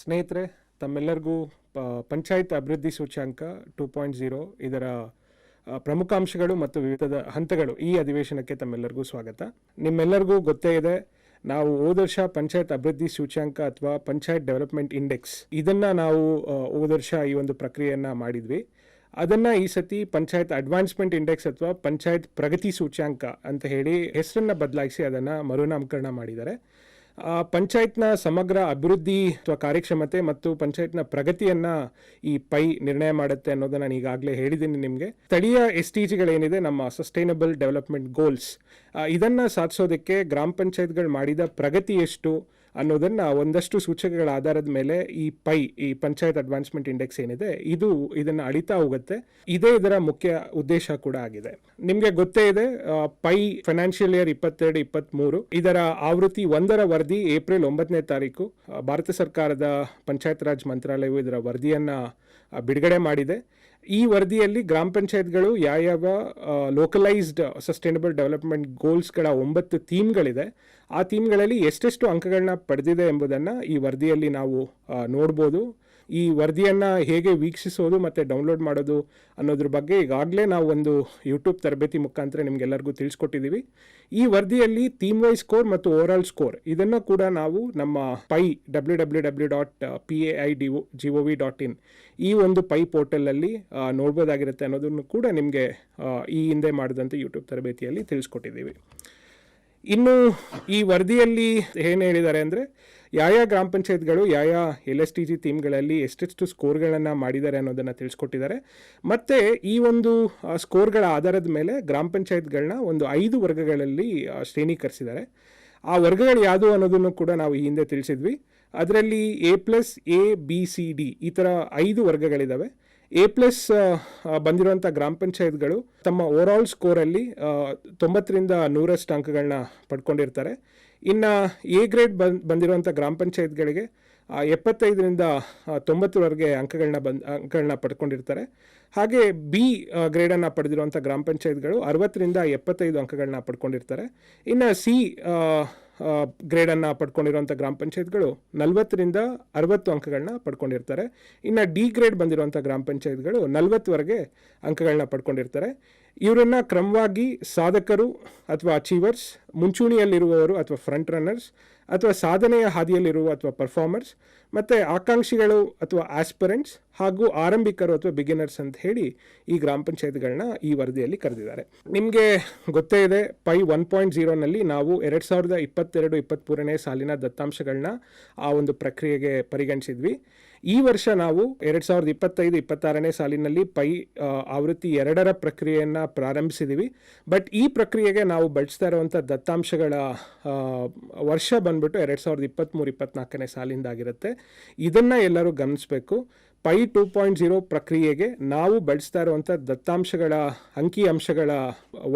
ಸ್ನೇಹಿತರೆ, ತಮ್ಮೆಲ್ಲರಿಗೂ ಪಂಚಾಯತ್ ಅಭಿವೃದ್ಧಿ ಸೂಚ್ಯಾಂಕ ಟೂ ಪಾಯಿಂಟ್ ಝೀರೋ, ಇದರ ಪ್ರಮುಖ ಅಂಶಗಳು ಮತ್ತು ವಿವಿಧ ಹಂತಗಳು ಈ ಅಧಿವೇಶನಕ್ಕೆ ತಮ್ಮೆಲ್ಲರಿಗೂ ಸ್ವಾಗತ. ನಿಮ್ಮೆಲ್ಲರಿಗೂ ಗೊತ್ತೇ ಇದೆ, ನಾವು ಹೋದ ವರ್ಷ ಪಂಚಾಯತ್ ಅಭಿವೃದ್ಧಿ ಸೂಚ್ಯಾಂಕ ಅಥವಾ ಪಂಚಾಯತ್ ಡೆವಲಪ್ಮೆಂಟ್ ಇಂಡೆಕ್ಸ್, ಇದನ್ನು ನಾವು ಹೋದ ವರ್ಷ ಈ ಒಂದು ಪ್ರಕ್ರಿಯೆಯನ್ನು ಮಾಡಿದ್ವಿ. ಅದನ್ನು ಈ ಸತಿ ಪಂಚಾಯತ್ ಅಡ್ವಾನ್ಸ್ಮೆಂಟ್ ಇಂಡೆಕ್ಸ್ ಅಥವಾ ಪಂಚಾಯತ್ ಪ್ರಗತಿ ಸೂಚ್ಯಾಂಕ ಅಂತ ಹೇಳಿ ಹೆಸರನ್ನು ಬದಲಾಯಿಸಿ ಅದನ್ನು ಮರುನಾಮಕರಣ ಮಾಡಿದ್ದಾರೆ. ಪಂಚಾಯತ್ನ ಸಮಗ್ರ ಅಭಿವೃದ್ಧಿ ಅಥವಾ ಕಾರ್ಯಕ್ಷಮತೆ ಮತ್ತು ಪಂಚಾಯತ್ನ ಪ್ರಗತಿಯನ್ನ ಈ ಪೈ ನಿರ್ಣಯ ಮಾಡುತ್ತೆ ಅನ್ನೋದನ್ನ ನಾನು ಈಗಾಗಲೇ ಹೇಳಿದ್ದೀನಿ ನಿಮಗೆ. ಸ್ಥಳೀಯ ಎಸ್ ಟಿ ಜಿಗಳೇನಿದೆ ನಮ್ಮ ಸಸ್ಟೈನಬಲ್ ಡೆವಲಪ್ಮೆಂಟ್ ಗೋಲ್ಸ್ ಇದನ್ನ ಸಾಧಿಸೋದಕ್ಕೆ ಗ್ರಾಮ ಪಂಚಾಯತ್ಗಳು ಮಾಡಿದ ಪ್ರಗತಿ ಎಷ್ಟು ಅನ್ನೋದನ್ನ ಒಂದಷ್ಟು ಸೂಚಕಗಳ ಆಧಾರದ ಮೇಲೆ ಈ ಪೈ, ಈ ಪಂಚಾಯತ್ ಅಡ್ವಾನ್ಸ್ಮೆಂಟ್ ಇಂಡೆಕ್ಸ್ ಏನಿದೆ, ಇದು ಇದನ್ನು ಅಳಿತಾ ಹೋಗುತ್ತೆ. ಇದೇ ಇದರ ಮುಖ್ಯ ಉದ್ದೇಶ ಕೂಡ ಆಗಿದೆ. ನಿಮಗೆ ಗೊತ್ತೇ ಇದೆ ಪೈ ಫೈನಾನ್ಷಿಯಲ್ ಇಯರ್ ಇಪ್ಪತ್ತೆರಡು ಇಪ್ಪತ್ತ್ಮೂರು ಇದರ ಆವೃತ್ತಿ ಒಂದರ ವರದಿ ಏಪ್ರಿಲ್ ಒಂಬತ್ತನೇ ತಾರೀಕು ಭಾರತ ಸರ್ಕಾರದ ಪಂಚಾಯತ್ ರಾಜ್ ಮಂತ್ರಾಲಯವು ಇದರ ವರದಿಯನ್ನು ಬಿಡುಗಡೆ ಮಾಡಿದೆ. ಈ ವರದಿಯಲ್ಲಿ ಗ್ರಾಮ ಪಂಚಾಯತ್ಗಳು ಯಾವ್ಯಾವ ಲೋಕಲೈಸ್ಡ್ ಸಸ್ಟೈನಬಲ್ ಡೆವಲಪ್ಮೆಂಟ್ ಗೋಲ್ಸ್ಗಳ ಒಂಬತ್ತು ಥೀಮ್ಗಳಿದೆ, ಆ ಥೀಮ್ಗಳಲ್ಲಿ ಎಷ್ಟೆಷ್ಟು ಅಂಕಗಳನ್ನ ಪಡೆದಿದೆ ಎಂಬುದನ್ನು ಈ ವರದಿಯಲ್ಲಿ ನಾವು ನೋಡ್ಬೋದು. ಈ ವರದಿಯನ್ನು ಹೇಗೆ ವೀಕ್ಷಿಸೋದು ಮತ್ತು ಡೌನ್ಲೋಡ್ ಮಾಡೋದು ಅನ್ನೋದ್ರ ಬಗ್ಗೆ ಈಗಾಗಲೇ ನಾವು ಒಂದು ಯೂಟ್ಯೂಬ್ ತರಬೇತಿ ಮುಖಾಂತರ ನಿಮಗೆಲ್ಲರಿಗೂ ತಿಳಿಸ್ಕೊಟ್ಟಿದ್ದೀವಿ. ಈ ವರದಿಯಲ್ಲಿ ಥೀಮ್ ವೈಸ್ ಸ್ಕೋರ್ ಮತ್ತು ಓವರಾಲ್ ಸ್ಕೋರ್ ಇದನ್ನು ಕೂಡ ನಾವು ನಮ್ಮ PAI W W dot P A I D G O V dot in ಈ ಒಂದು ಪೈ ಪೋರ್ಟಲಲ್ಲಿ ನೋಡ್ಬೋದಾಗಿರುತ್ತೆ ಅನ್ನೋದನ್ನು ಕೂಡ ನಿಮಗೆ ಈ ಹಿಂದೆ ಮಾಡಿದಂಥ ಯೂಟ್ಯೂಬ್ ತರಬೇತಿಯಲ್ಲಿ ತಿಳಿಸ್ಕೊಟ್ಟಿದ್ದೀವಿ. ಇನ್ನು ಈ ವರದಿಯಲ್ಲಿ ಏನು ಹೇಳಿದ್ದಾರೆ ಅಂದರೆ ಯಾವ ಗ್ರಾಮ ಪಂಚಾಯತ್ಗಳು ಯಾವ ಎಲ್ ಎಸ್ ಟಿ ಜಿ ಥೀಮ್ಗಳಲ್ಲಿ ಎಷ್ಟೆಷ್ಟು ಸ್ಕೋರ್ಗಳನ್ನು ಮಾಡಿದ್ದಾರೆ ಅನ್ನೋದನ್ನು ತಿಳಿಸ್ಕೊಟ್ಟಿದ್ದಾರೆ. ಮತ್ತು ಈ ಒಂದು ಸ್ಕೋರ್ಗಳ ಆಧಾರದ ಮೇಲೆ ಗ್ರಾಮ ಪಂಚಾಯತ್ಗಳನ್ನ ಒಂದು ಐದು ವರ್ಗಗಳಲ್ಲಿ ಶ್ರೇಣೀಕರಿಸಿದ್ದಾರೆ. ಆ ವರ್ಗಗಳು ಯಾವುದು ಅನ್ನೋದನ್ನು ಕೂಡ ನಾವು ಈ ಹಿಂದೆ ತಿಳಿಸಿದ್ವಿ. ಅದರಲ್ಲಿ A plus A B C D ಈ ಥರ ಐದು ವರ್ಗಗಳಿದ್ದಾವೆ ಎ ಪ್ಲಸ್ ಬಂದಿರುವಂಥ ಗ್ರಾಮ ಪಂಚಾಯತ್ಗಳು ತಮ್ಮ ಓವರಾಲ್ ಸ್ಕೋರಲ್ಲಿ ತೊಂಬತ್ತರಿಂದ ನೂರಷ್ಟು ಅಂಕಗಳನ್ನ ಪಡ್ಕೊಂಡಿರ್ತಾರೆ. ಇನ್ನು ಎ ಗ್ರೇಡ್ ಬನ್ ಬಂದಿರುವಂಥ ಗ್ರಾಮ ಪಂಚಾಯತ್ಗಳಿಗೆ ಎಪ್ಪತ್ತೈದರಿಂದ ತೊಂಬತ್ತರವರೆಗೆ ಅಂಕಗಳನ್ನ ಬಂದ್ ಅಂಕಗಳನ್ನ ಪಡ್ಕೊಂಡಿರ್ತಾರೆ. ಹಾಗೆ ಬಿ ಗ್ರೇಡನ್ನು ಪಡೆದಿರುವಂಥ ಗ್ರಾಮ ಪಂಚಾಯತ್ಗಳು ಅರವತ್ತರಿಂದ ಎಪ್ಪತ್ತೈದು ಅಂಕಗಳನ್ನ ಪಡ್ಕೊಂಡಿರ್ತಾರೆ. ಇನ್ನು ಸಿ ಗ್ರೇಡನ್ನು ಪಡ್ಕೊಂಡಿರುವಂಥ ಗ್ರಾಮ ಪಂಚಾಯತ್ಗಳು ನಲವತ್ತರಿಂದ ಅರವತ್ತು ಅಂಕಗಳನ್ನ ಪಡ್ಕೊಂಡಿರ್ತಾರೆ. ಇನ್ನು ಡಿ ಗ್ರೇಡ್ ಬಂದಿರುವಂಥ ಗ್ರಾಮ ಪಂಚಾಯತ್ಗಳು ನಲವತ್ತುವರೆಗೆ ಅಂಕಗಳನ್ನ ಪಡ್ಕೊಂಡಿರ್ತಾರೆ. ಇವರನ್ನು ಕ್ರಮವಾಗಿ ಸಾಧಕರು ಅಥವಾ ಅಚೀವರ್ಸ್, ಮುಂಚೂಣಿಯಲ್ಲಿರುವವರು ಅಥವಾ ಫ್ರಂಟ್ ರನ್ನರ್ಸ್ ಅಥವಾ ಸಾಧನೆಯ ಹಾದಿಯಲ್ಲಿರುವ ಅಥವಾ ಪರ್ಫಾರ್ಮರ್ಸ್ ಮತ್ತು ಆಕಾಂಕ್ಷಿಗಳು ಅಥವಾ ಆಸ್ಪರೆಂಟ್ಸ್ ಹಾಗೂ ಆರಂಭಿಕರು ಅಥವಾ ಬಿಗಿನರ್ಸ್ ಅಂತ ಹೇಳಿ ಈ ಗ್ರಾಮ ಪಂಚಾಯತ್ಗಳನ್ನ ಈ ವರದಿಯಲ್ಲಿ ಕರೆದಿದ್ದಾರೆ. ನಿಮಗೆ ಗೊತ್ತೇ ಇದೆ, ಪೈ ಒನ್ ಪಾಯಿಂಟ್ ಜೀರೋನಲ್ಲಿ ನಾವು ಎರಡು ಸಾವಿರದ ಇಪ್ಪತ್ತೆರಡು ಇಪ್ಪತ್ತ್ಮೂರನೇ ಸಾಲಿನ ದತ್ತಾಂಶಗಳನ್ನ ಆ ಒಂದು ಪ್ರಕ್ರಿಯೆಗೆ ಪರಿಗಣಿಸಿದ್ವಿ. ಈ ವರ್ಷ ನಾವು ಎರಡು ಸಾವಿರದ ಇಪ್ಪತ್ತೈದು, ಇಪ್ಪತ್ತಾರನೇ ಸಾಲಿನಲ್ಲಿ ಪೈ ಆವೃತ್ತಿ ಎರಡರ ಪ್ರಕ್ರಿಯೆಯನ್ನು ಪ್ರಾರಂಭಿಸಿದ್ದೀವಿ ಬಟ್ ಈ ಪ್ರಕ್ರಿಯೆಗೆ ನಾವು ಬಳಸ್ತಾ ಇರುವಂಥ ದತ್ತಾಂಶಗಳ ವರ್ಷ ಬಂದ್ಬಿಟ್ಟು ಎರಡು ಸಾವಿರದ ಇಪ್ಪತ್ತ್ಮೂರು ಇಪ್ಪತ್ನಾಲ್ಕನೇ ಸಾಲಿಂದಾಗಿರುತ್ತೆ ಇದನ್ನು ಎಲ್ಲರೂ ಗಮನಿಸಬೇಕು. ಪೈ ಟೂ ಪಾಯಿಂಟ್ ಜೀರೋ ಪ್ರಕ್ರಿಯೆಗೆ ನಾವು ಬಳಸ್ತಾ ಇರುವಂಥ ದತ್ತಾಂಶಗಳ, ಅಂಕಿ ಅಂಶಗಳ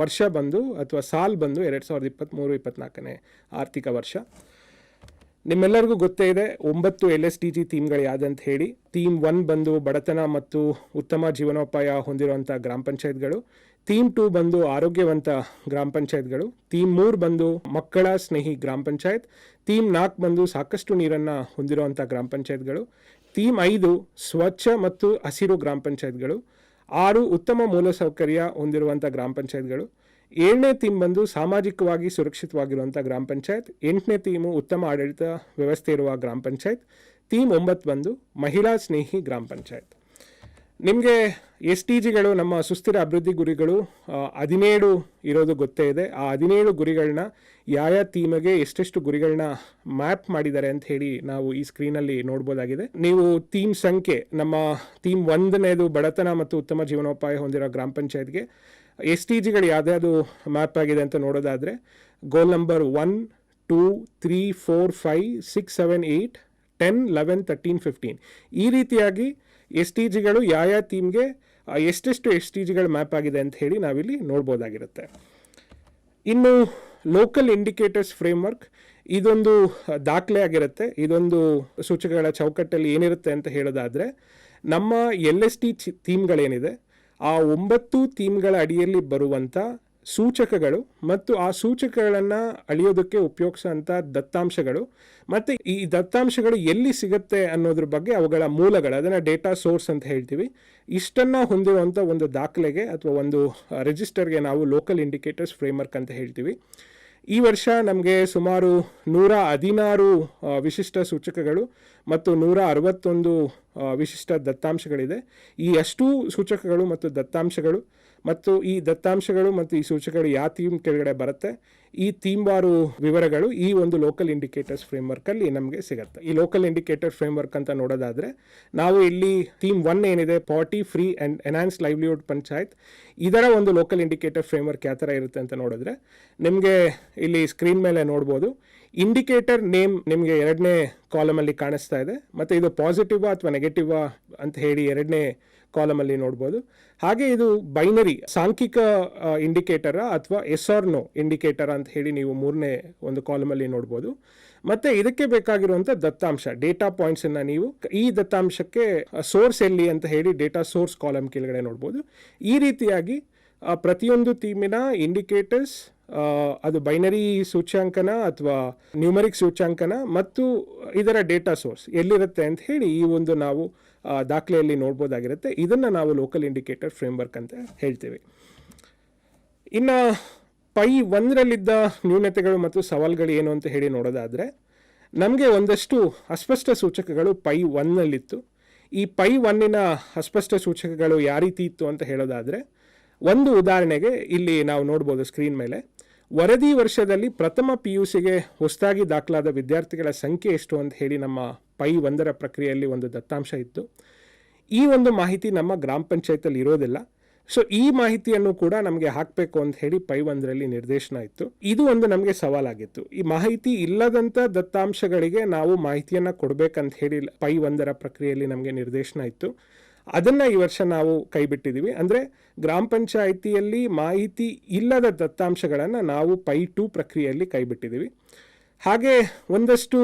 ವರ್ಷ ಬಂದು ಅಥವಾ ಸಾಲ್ ಬಂದು ಎರಡು ಸಾವಿರದ ಇಪ್ಪತ್ತ್ಮೂರು ಇಪ್ಪತ್ನಾಲ್ಕನೇ ಆರ್ಥಿಕ ವರ್ಷ. ನಿಮ್ಮೆಲ್ಲರಿಗೂ ಗೊತ್ತೇ ಇದೆ, ಒಂಬತ್ತು ಎಲ್ ಎಸ್ ಡಿ ಜಿ ಥೀಮ್ಗಳು ಯಾವ್ದಂತ ಹೇಳಿ. ಥೀಮ್ ಒನ್ ಬಂದು ಬಡತನ ಮತ್ತು ಉತ್ತಮ ಜೀವನೋಪಾಯ ಹೊಂದಿರುವಂಥ ಗ್ರಾಮ ಪಂಚಾಯತ್ಗಳು. ಥೀಮ್ ಟೂ ಬಂದು ಆರೋಗ್ಯವಂತ ಗ್ರಾಮ ಪಂಚಾಯತ್ಗಳು. ಥೀಮ್ ಮೂರು ಬಂದು ಮಕ್ಕಳ ಸ್ನೇಹಿ ಗ್ರಾಮ ಪಂಚಾಯತ್. ಥೀಮ್ ನಾಲ್ಕು ಬಂದು ಸಾಕಷ್ಟು ನೀರನ್ನು ಹೊಂದಿರುವಂಥ ಗ್ರಾಮ ಪಂಚಾಯತ್ಗಳು. ಥೀಮ್ ಐದು ಸ್ವಚ್ಛ ಮತ್ತು ಹಸಿರು ಗ್ರಾಮ ಪಂಚಾಯತ್ಗಳು. ಆರು ಉತ್ತಮ ಮೂಲಸೌಕರ್ಯ ಹೊಂದಿರುವಂಥ ಗ್ರಾಮ ಪಂಚಾಯತ್ಗಳು. ಏಳನೇ ಥೀಮ್ ಬಂದು ಸಾಮಾಜಿಕವಾಗಿ ಸುರಕ್ಷಿತವಾಗಿರುವಂಥ ಗ್ರಾಮ ಪಂಚಾಯತ್, ಎಂಟನೇ ಥೀಮು ಉತ್ತಮ ಆಡಳಿತ ವ್ಯವಸ್ಥೆ ಇರುವ ಗ್ರಾಮ ಪಂಚಾಯತ್ ಥೀಮ್ ಒಂಬತ್ತು ಬಂದು ಮಹಿಳಾ ಸ್ನೇಹಿ ಗ್ರಾಮ ಪಂಚಾಯತ್. ನಿಮಗೆ ಎಸ್ ಟಿ ಜಿಗಳು ನಮ್ಮ ಸುಸ್ಥಿರ ಅಭಿವೃದ್ಧಿ ಗುರಿಗಳು ಹದಿನೇಳು ಇರೋದು ಗೊತ್ತೇ ಇದೆ. ಆ ಹದಿನೇಳು ಗುರಿಗಳನ್ನ ಯಾವ ಥೀಮಗೆ ಎಷ್ಟೆಷ್ಟು ಗುರಿಗಳನ್ನ ಮ್ಯಾಪ್ ಮಾಡಿದ್ದಾರೆ ಅಂತ ಹೇಳಿ ನಾವು ಈ ಸ್ಕ್ರೀನಲ್ಲಿ ನೋಡ್ಬೋದಾಗಿದೆ. ನೀವು ಥೀಮ್ ಸಂಖ್ಯೆ, ನಮ್ಮ ಥೀಮ್ ಒಂದನೇದು ಬಡತನ ಮತ್ತು ಉತ್ತಮ ಜೀವನೋಪಾಯ ಹೊಂದಿರೋ ಗ್ರಾಮ ಪಂಚಾಯತ್ಗೆ ಎಸ್ ಟಿ ಜಿಗಳು ಯಾವುದ್ಯಾವುದು ಮ್ಯಾಪ್ ಆಗಿದೆ ಅಂತ ನೋಡೋದಾದರೆ, goal number one, two, three, four, five, six, seven eight ten, eleven, thirteen, fifteen. ಈ ರೀತಿಯಾಗಿ ಎಸ್ ಟಿ ಜಿಗಳು ಯಾವ ಯಾವ ಥೀಮ್ಗೆ ಎಷ್ಟೆಷ್ಟು ಎಸ್ ಟಿ ಜಿಗಳು ಮ್ಯಾಪ್ ಆಗಿದೆ ಅಂತ ಹೇಳಿ ನಾವಿಲ್ಲಿ ನೋಡ್ಬೋದಾಗಿರುತ್ತೆ. ಇನ್ನು ಲೋಕಲ್ ಇಂಡಿಕೇಟರ್ಸ್ ಫ್ರೇಮ್ವರ್ಕ್ ಇದೊಂದು ದಾಖಲೆ ಆಗಿರುತ್ತೆ. ಇದೊಂದು ಸೂಚಕಗಳ ಚೌಕಟ್ಟಲ್ಲಿ ಏನಿರುತ್ತೆ ಅಂತ ಹೇಳೋದಾದರೆ, ನಮ್ಮ ಎಲ್ ಎಸ್ ಟಿ ಥೀಮ್ಗಳೇನಿದೆ ಆ ಒಂಬತ್ತು ಥೀಮ್ಗಳ ಅಡಿಯಲ್ಲಿ ಬರುವಂಥ ಸೂಚಕಗಳು ಮತ್ತು ಆ ಸೂಚಕಗಳನ್ನು ಅಳಿಯೋದಕ್ಕೆ ಉಪಯೋಗಿಸುವಂಥ ದತ್ತಾಂಶಗಳು. ಮತ್ತು ಈ ದತ್ತಾಂಶಗಳು ಎಲ್ಲಿ ಸಿಗುತ್ತೆ ಅನ್ನೋದ್ರ ಬಗ್ಗೆ ಅವುಗಳ ಮೂಲಗಳು, ಅದನ್ನು ಡೇಟಾ ಸೋರ್ಸ್ ಅಂತ ಹೇಳ್ತೀವಿ. ಇಷ್ಟನ್ನು ಹೊಂದಿರುವಂಥ ಒಂದು ದಾಖಲೆಗೆ ಅಥವಾ ಒಂದು ರಿಜಿಸ್ಟರ್ಗೆ ನಾವು ಲೋಕಲ್ ಇಂಡಿಕೇಟರ್ಸ್ ಫ್ರೇಮ್ವರ್ಕ್ ಅಂತ ಹೇಳ್ತೀವಿ. ಈ ವರ್ಷ ನಮಗೆ ಸುಮಾರು ನೂರ ಹದಿನಾರು ವಿಶಿಷ್ಟ ಸೂಚಕಗಳು ಮತ್ತು ನೂರ ಅರವತ್ತೊಂದು ವಿಶಿಷ್ಟ ದತ್ತಾಂಶಗಳಿದೆ. ಈ ಅಷ್ಟೂ ಸೂಚಕಗಳು ಮತ್ತು ದತ್ತಾಂಶಗಳು ಮತ್ತು ಈ ದತ್ತಾಂಶಗಳು ಮತ್ತು ಈ ಸೂಚಕಗಳು ಯಾವ ಥೀಮ್ ಕೆಳಗಡೆ ಬರುತ್ತೆ, ಈ ಥೀಮ್ವಾರು ವಿವರಗಳು ಈ ಒಂದು ಲೋಕಲ್ ಇಂಡಿಕೇಟರ್ಸ್ ಫ್ರೇಮ್ವರ್ಕಲ್ಲಿ ನಮಗೆ ಸಿಗುತ್ತೆ. ಈ ಲೋಕಲ್ ಇಂಡಿಕೇಟರ್ ಫ್ರೇಮ್ವರ್ಕ್ ಅಂತ ನೋಡೋದಾದರೆ, ನಾವು ಇಲ್ಲಿ ಥೀಮ್ ಒನ್ ಏನಿದೆ poverty free and enhance livelihood panchayat, ಇದರ ಒಂದು ಲೋಕಲ್ ಇಂಡಿಕೇಟರ್ ಫ್ರೇಮ್ವರ್ಕ್ ಯಾವ ಥರ ಇರುತ್ತೆ ಅಂತ ನೋಡಿದ್ರೆ, ನಿಮಗೆ ಇಲ್ಲಿ ಸ್ಕ್ರೀನ್ ಮೇಲೆ ನೋಡ್ಬೋದು. ಇಂಡಿಕೇಟರ್ ನೇಮ್ ನಿಮಗೆ ಎರಡನೇ ಕಾಲಮಲ್ಲಿ ಕಾಣಿಸ್ತಾ ಇದೆ, ಮತ್ತು ಇದು ಪಾಸಿಟಿವಾ ಅಥವಾ ನೆಗೆಟಿವಾ ಅಂತ ಹೇಳಿ ಎರಡನೇ ಕಾಲಮಲ್ಲಿ ನೋಡ್ಬೋದು. ಹಾಗೆ ಇದು ಬೈನರಿ, ಸಾಂಖ್ಯಿಕ ಇಂಡಿಕೇಟರ ಅಥವಾ ಎಸ್ ಆರ್ ನೋ ಇಂಡಿಕೇಟರ್ ಅಂತ ಹೇಳಿ ನೀವು ಮೂರನೇ ಒಂದು ಕಾಲಮಲ್ಲಿ ನೋಡ್ಬೋದು. ಮತ್ತು ಇದಕ್ಕೆ ಬೇಕಾಗಿರುವಂಥ ದತ್ತಾಂಶ, ಡೇಟಾ ಪಾಯಿಂಟ್ಸನ್ನು ನೀವು ಈ ದತ್ತಾಂಶಕ್ಕೆ ಸೋರ್ಸ್ ಎಲ್ಲಿ ಅಂತ ಹೇಳಿ ಡೇಟಾ ಸೋರ್ಸ್ ಕಾಲಮ್ ಕೆಳಗಡೆ ನೋಡ್ಬೋದು. ಈ ರೀತಿಯಾಗಿ ಪ್ರತಿಯೊಂದು ಟೀಮಿನ ಇಂಡಿಕೇಟರ್ಸ್ ಅದು ಬೈನರಿ ಸೂಚ್ಯಾಂಕನ ಅಥವಾ ನ್ಯೂಮರಿಕ್ ಸೂಚ್ಯಾಂಕನ ಮತ್ತು ಇದರ ಡೇಟಾ ಸೋರ್ಸ್ ಎಲ್ಲಿರುತ್ತೆ ಅಂತ ಹೇಳಿ ಈ ಒಂದು ನಾವು ದಾಖಲೆಯಲ್ಲಿ ನೋಡ್ಬೋದಾಗಿರುತ್ತೆ. ಇದನ್ನು ನಾವು ಲೋಕಲ್ ಇಂಡಿಕೇಟರ್ ಫ್ರೇಮ್ವರ್ಕ್ ಅಂತ ಹೇಳ್ತೀವಿ. ಇನ್ನು ಪೈ ಒಂದರಲ್ಲಿದ್ದ ನ್ಯೂನತೆಗಳು ಮತ್ತು ಸವಾಲುಗಳು ಏನು ಅಂತ ಹೇಳಿ ನೋಡೋದಾದರೆ, ನಮಗೆ ಒಂದಷ್ಟು ಅಸ್ಪಷ್ಟ ಸೂಚಕಗಳು ಪೈ ಒನ್ನಲ್ಲಿತ್ತು ಈ ಪೈ ಒನ್ನಿನ ಅಸ್ಪಷ್ಟ ಸೂಚಕಗಳು ಯಾವ ರೀತಿ ಇತ್ತು ಅಂತ ಹೇಳೋದಾದರೆ, ಒಂದು ಉದಾಹರಣೆಗೆ ಇಲ್ಲಿ ನಾವು ನೋಡ್ಬೋದು ಸ್ಕ್ರೀನ್ ಮೇಲೆ. ವರದಿ ವರ್ಷದಲ್ಲಿ ಪ್ರಥಮ ಪಿ ಯು ಸಿಗೆ ಹೊಸದಾಗಿ ದಾಖಲಾದ ವಿದ್ಯಾರ್ಥಿಗಳ ಸಂಖ್ಯೆ ಎಷ್ಟು ಅಂತ ಹೇಳಿ ನಮ್ಮ ಪೈ ಒಂದರ ಪ್ರಕ್ರಿಯೆಯಲ್ಲಿ ಒಂದು ದತ್ತಾಂಶ ಇತ್ತು. ಈ ಒಂದು ಮಾಹಿತಿ ನಮ್ಮ ಗ್ರಾಮ ಪಂಚಾಯತಲ್ಲಿ ಇರೋದಿಲ್ಲ. ಸೊ ಈ ಮಾಹಿತಿಯನ್ನು ಕೂಡ ನಮಗೆ ಹಾಕಬೇಕು ಅಂತ ಹೇಳಿ ಪೈ ಒಂದರಲ್ಲಿ ನಿರ್ದೇಶನ ಇತ್ತು. ಇದು ಒಂದು ನಮಗೆ ಸವಾಲಾಗಿತ್ತು. ಈ ಮಾಹಿತಿ ಇಲ್ಲದಂಥ ದತ್ತಾಂಶಗಳಿಗೆ ನಾವು ಮಾಹಿತಿಯನ್ನು ಕೊಡಬೇಕಂತ ಹೇಳಿ ಪೈ ಒಂದರ ಪ್ರಕ್ರಿಯೆಯಲ್ಲಿ ನಮಗೆ ನಿರ್ದೇಶನ ಇತ್ತು. ಅದನ್ನು ಈ ವರ್ಷ ನಾವು ಕೈಬಿಟ್ಟಿದ್ದೀವಿ ಅಂದರೆ ಗ್ರಾಮ ಪಂಚಾಯಿತಿಯಲ್ಲಿ ಮಾಹಿತಿ ಇಲ್ಲದ ದತ್ತಾಂಶಗಳನ್ನು ನಾವು ಪೈ ಟು ಪ್ರಕ್ರಿಯೆಯಲ್ಲಿ ಕೈಬಿಟ್ಟಿದ್ದೀವಿ ಹಾಗೆ ಒಂದಷ್ಟು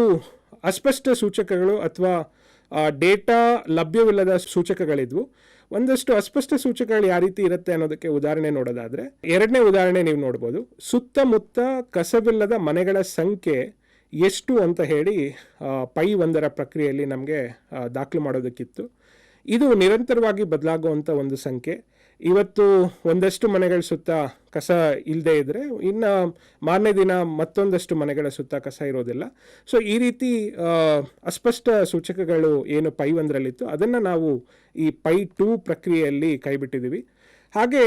ಅಸ್ಪಷ್ಟ ಸೂಚಕಗಳು ಅಥವಾ ಡೇಟಾ ಲಭ್ಯವಿಲ್ಲದ ಸೂಚಕಗಳಿದ್ವು. ಒಂದಷ್ಟು ಅಸ್ಪಷ್ಟ ಸೂಚಕಗಳು ಯಾವ ರೀತಿ ಇರುತ್ತೆ ಅನ್ನೋದಕ್ಕೆ ಉದಾಹರಣೆ ನೋಡೋದಾದರೆ, ಎರಡನೇ ಉದಾಹರಣೆ ನೀವು ನೋಡ್ಬೋದು. ಸುತ್ತಮುತ್ತ ಕಸವಿಲ್ಲದ ಮನೆಗಳ ಸಂಖ್ಯೆ ಎಷ್ಟು ಅಂತ ಹೇಳಿ ಪೈ ಒಂದರ ಪ್ರಕ್ರಿಯೆಯಲ್ಲಿ ನಮಗೆ ದಾಖಲು ಮಾಡೋದಕ್ಕಿತ್ತು. ಇದು ನಿರಂತರವಾಗಿ ಬದಲಾಗುವಂಥ ಒಂದು ಸಂಖ್ಯೆ. ಇವತ್ತು ಒಂದಷ್ಟು ಮನೆಗಳ ಸುತ್ತ ಕಸ ಇಲ್ಲದೆ ಇದ್ದರೆ ಇನ್ನು ಮಾರನೇ ದಿನ ಮತ್ತೊಂದಷ್ಟು ಮನೆಗಳ ಸುತ್ತ ಕಸ ಇರೋದಿಲ್ಲ. ಸೊ ಈ ರೀತಿ ಅಸ್ಪಷ್ಟ ಸೂಚಕಗಳು ಏನು ಪೈ ಒಂದರಲ್ಲಿತ್ತು, ಅದನ್ನು ನಾವು ಈ ಪೈ ಟೂ ಪ್ರಕ್ರಿಯೆಯಲ್ಲಿ ಕೈಬಿಟ್ಟಿದ್ದೀವಿ ಹಾಗೆ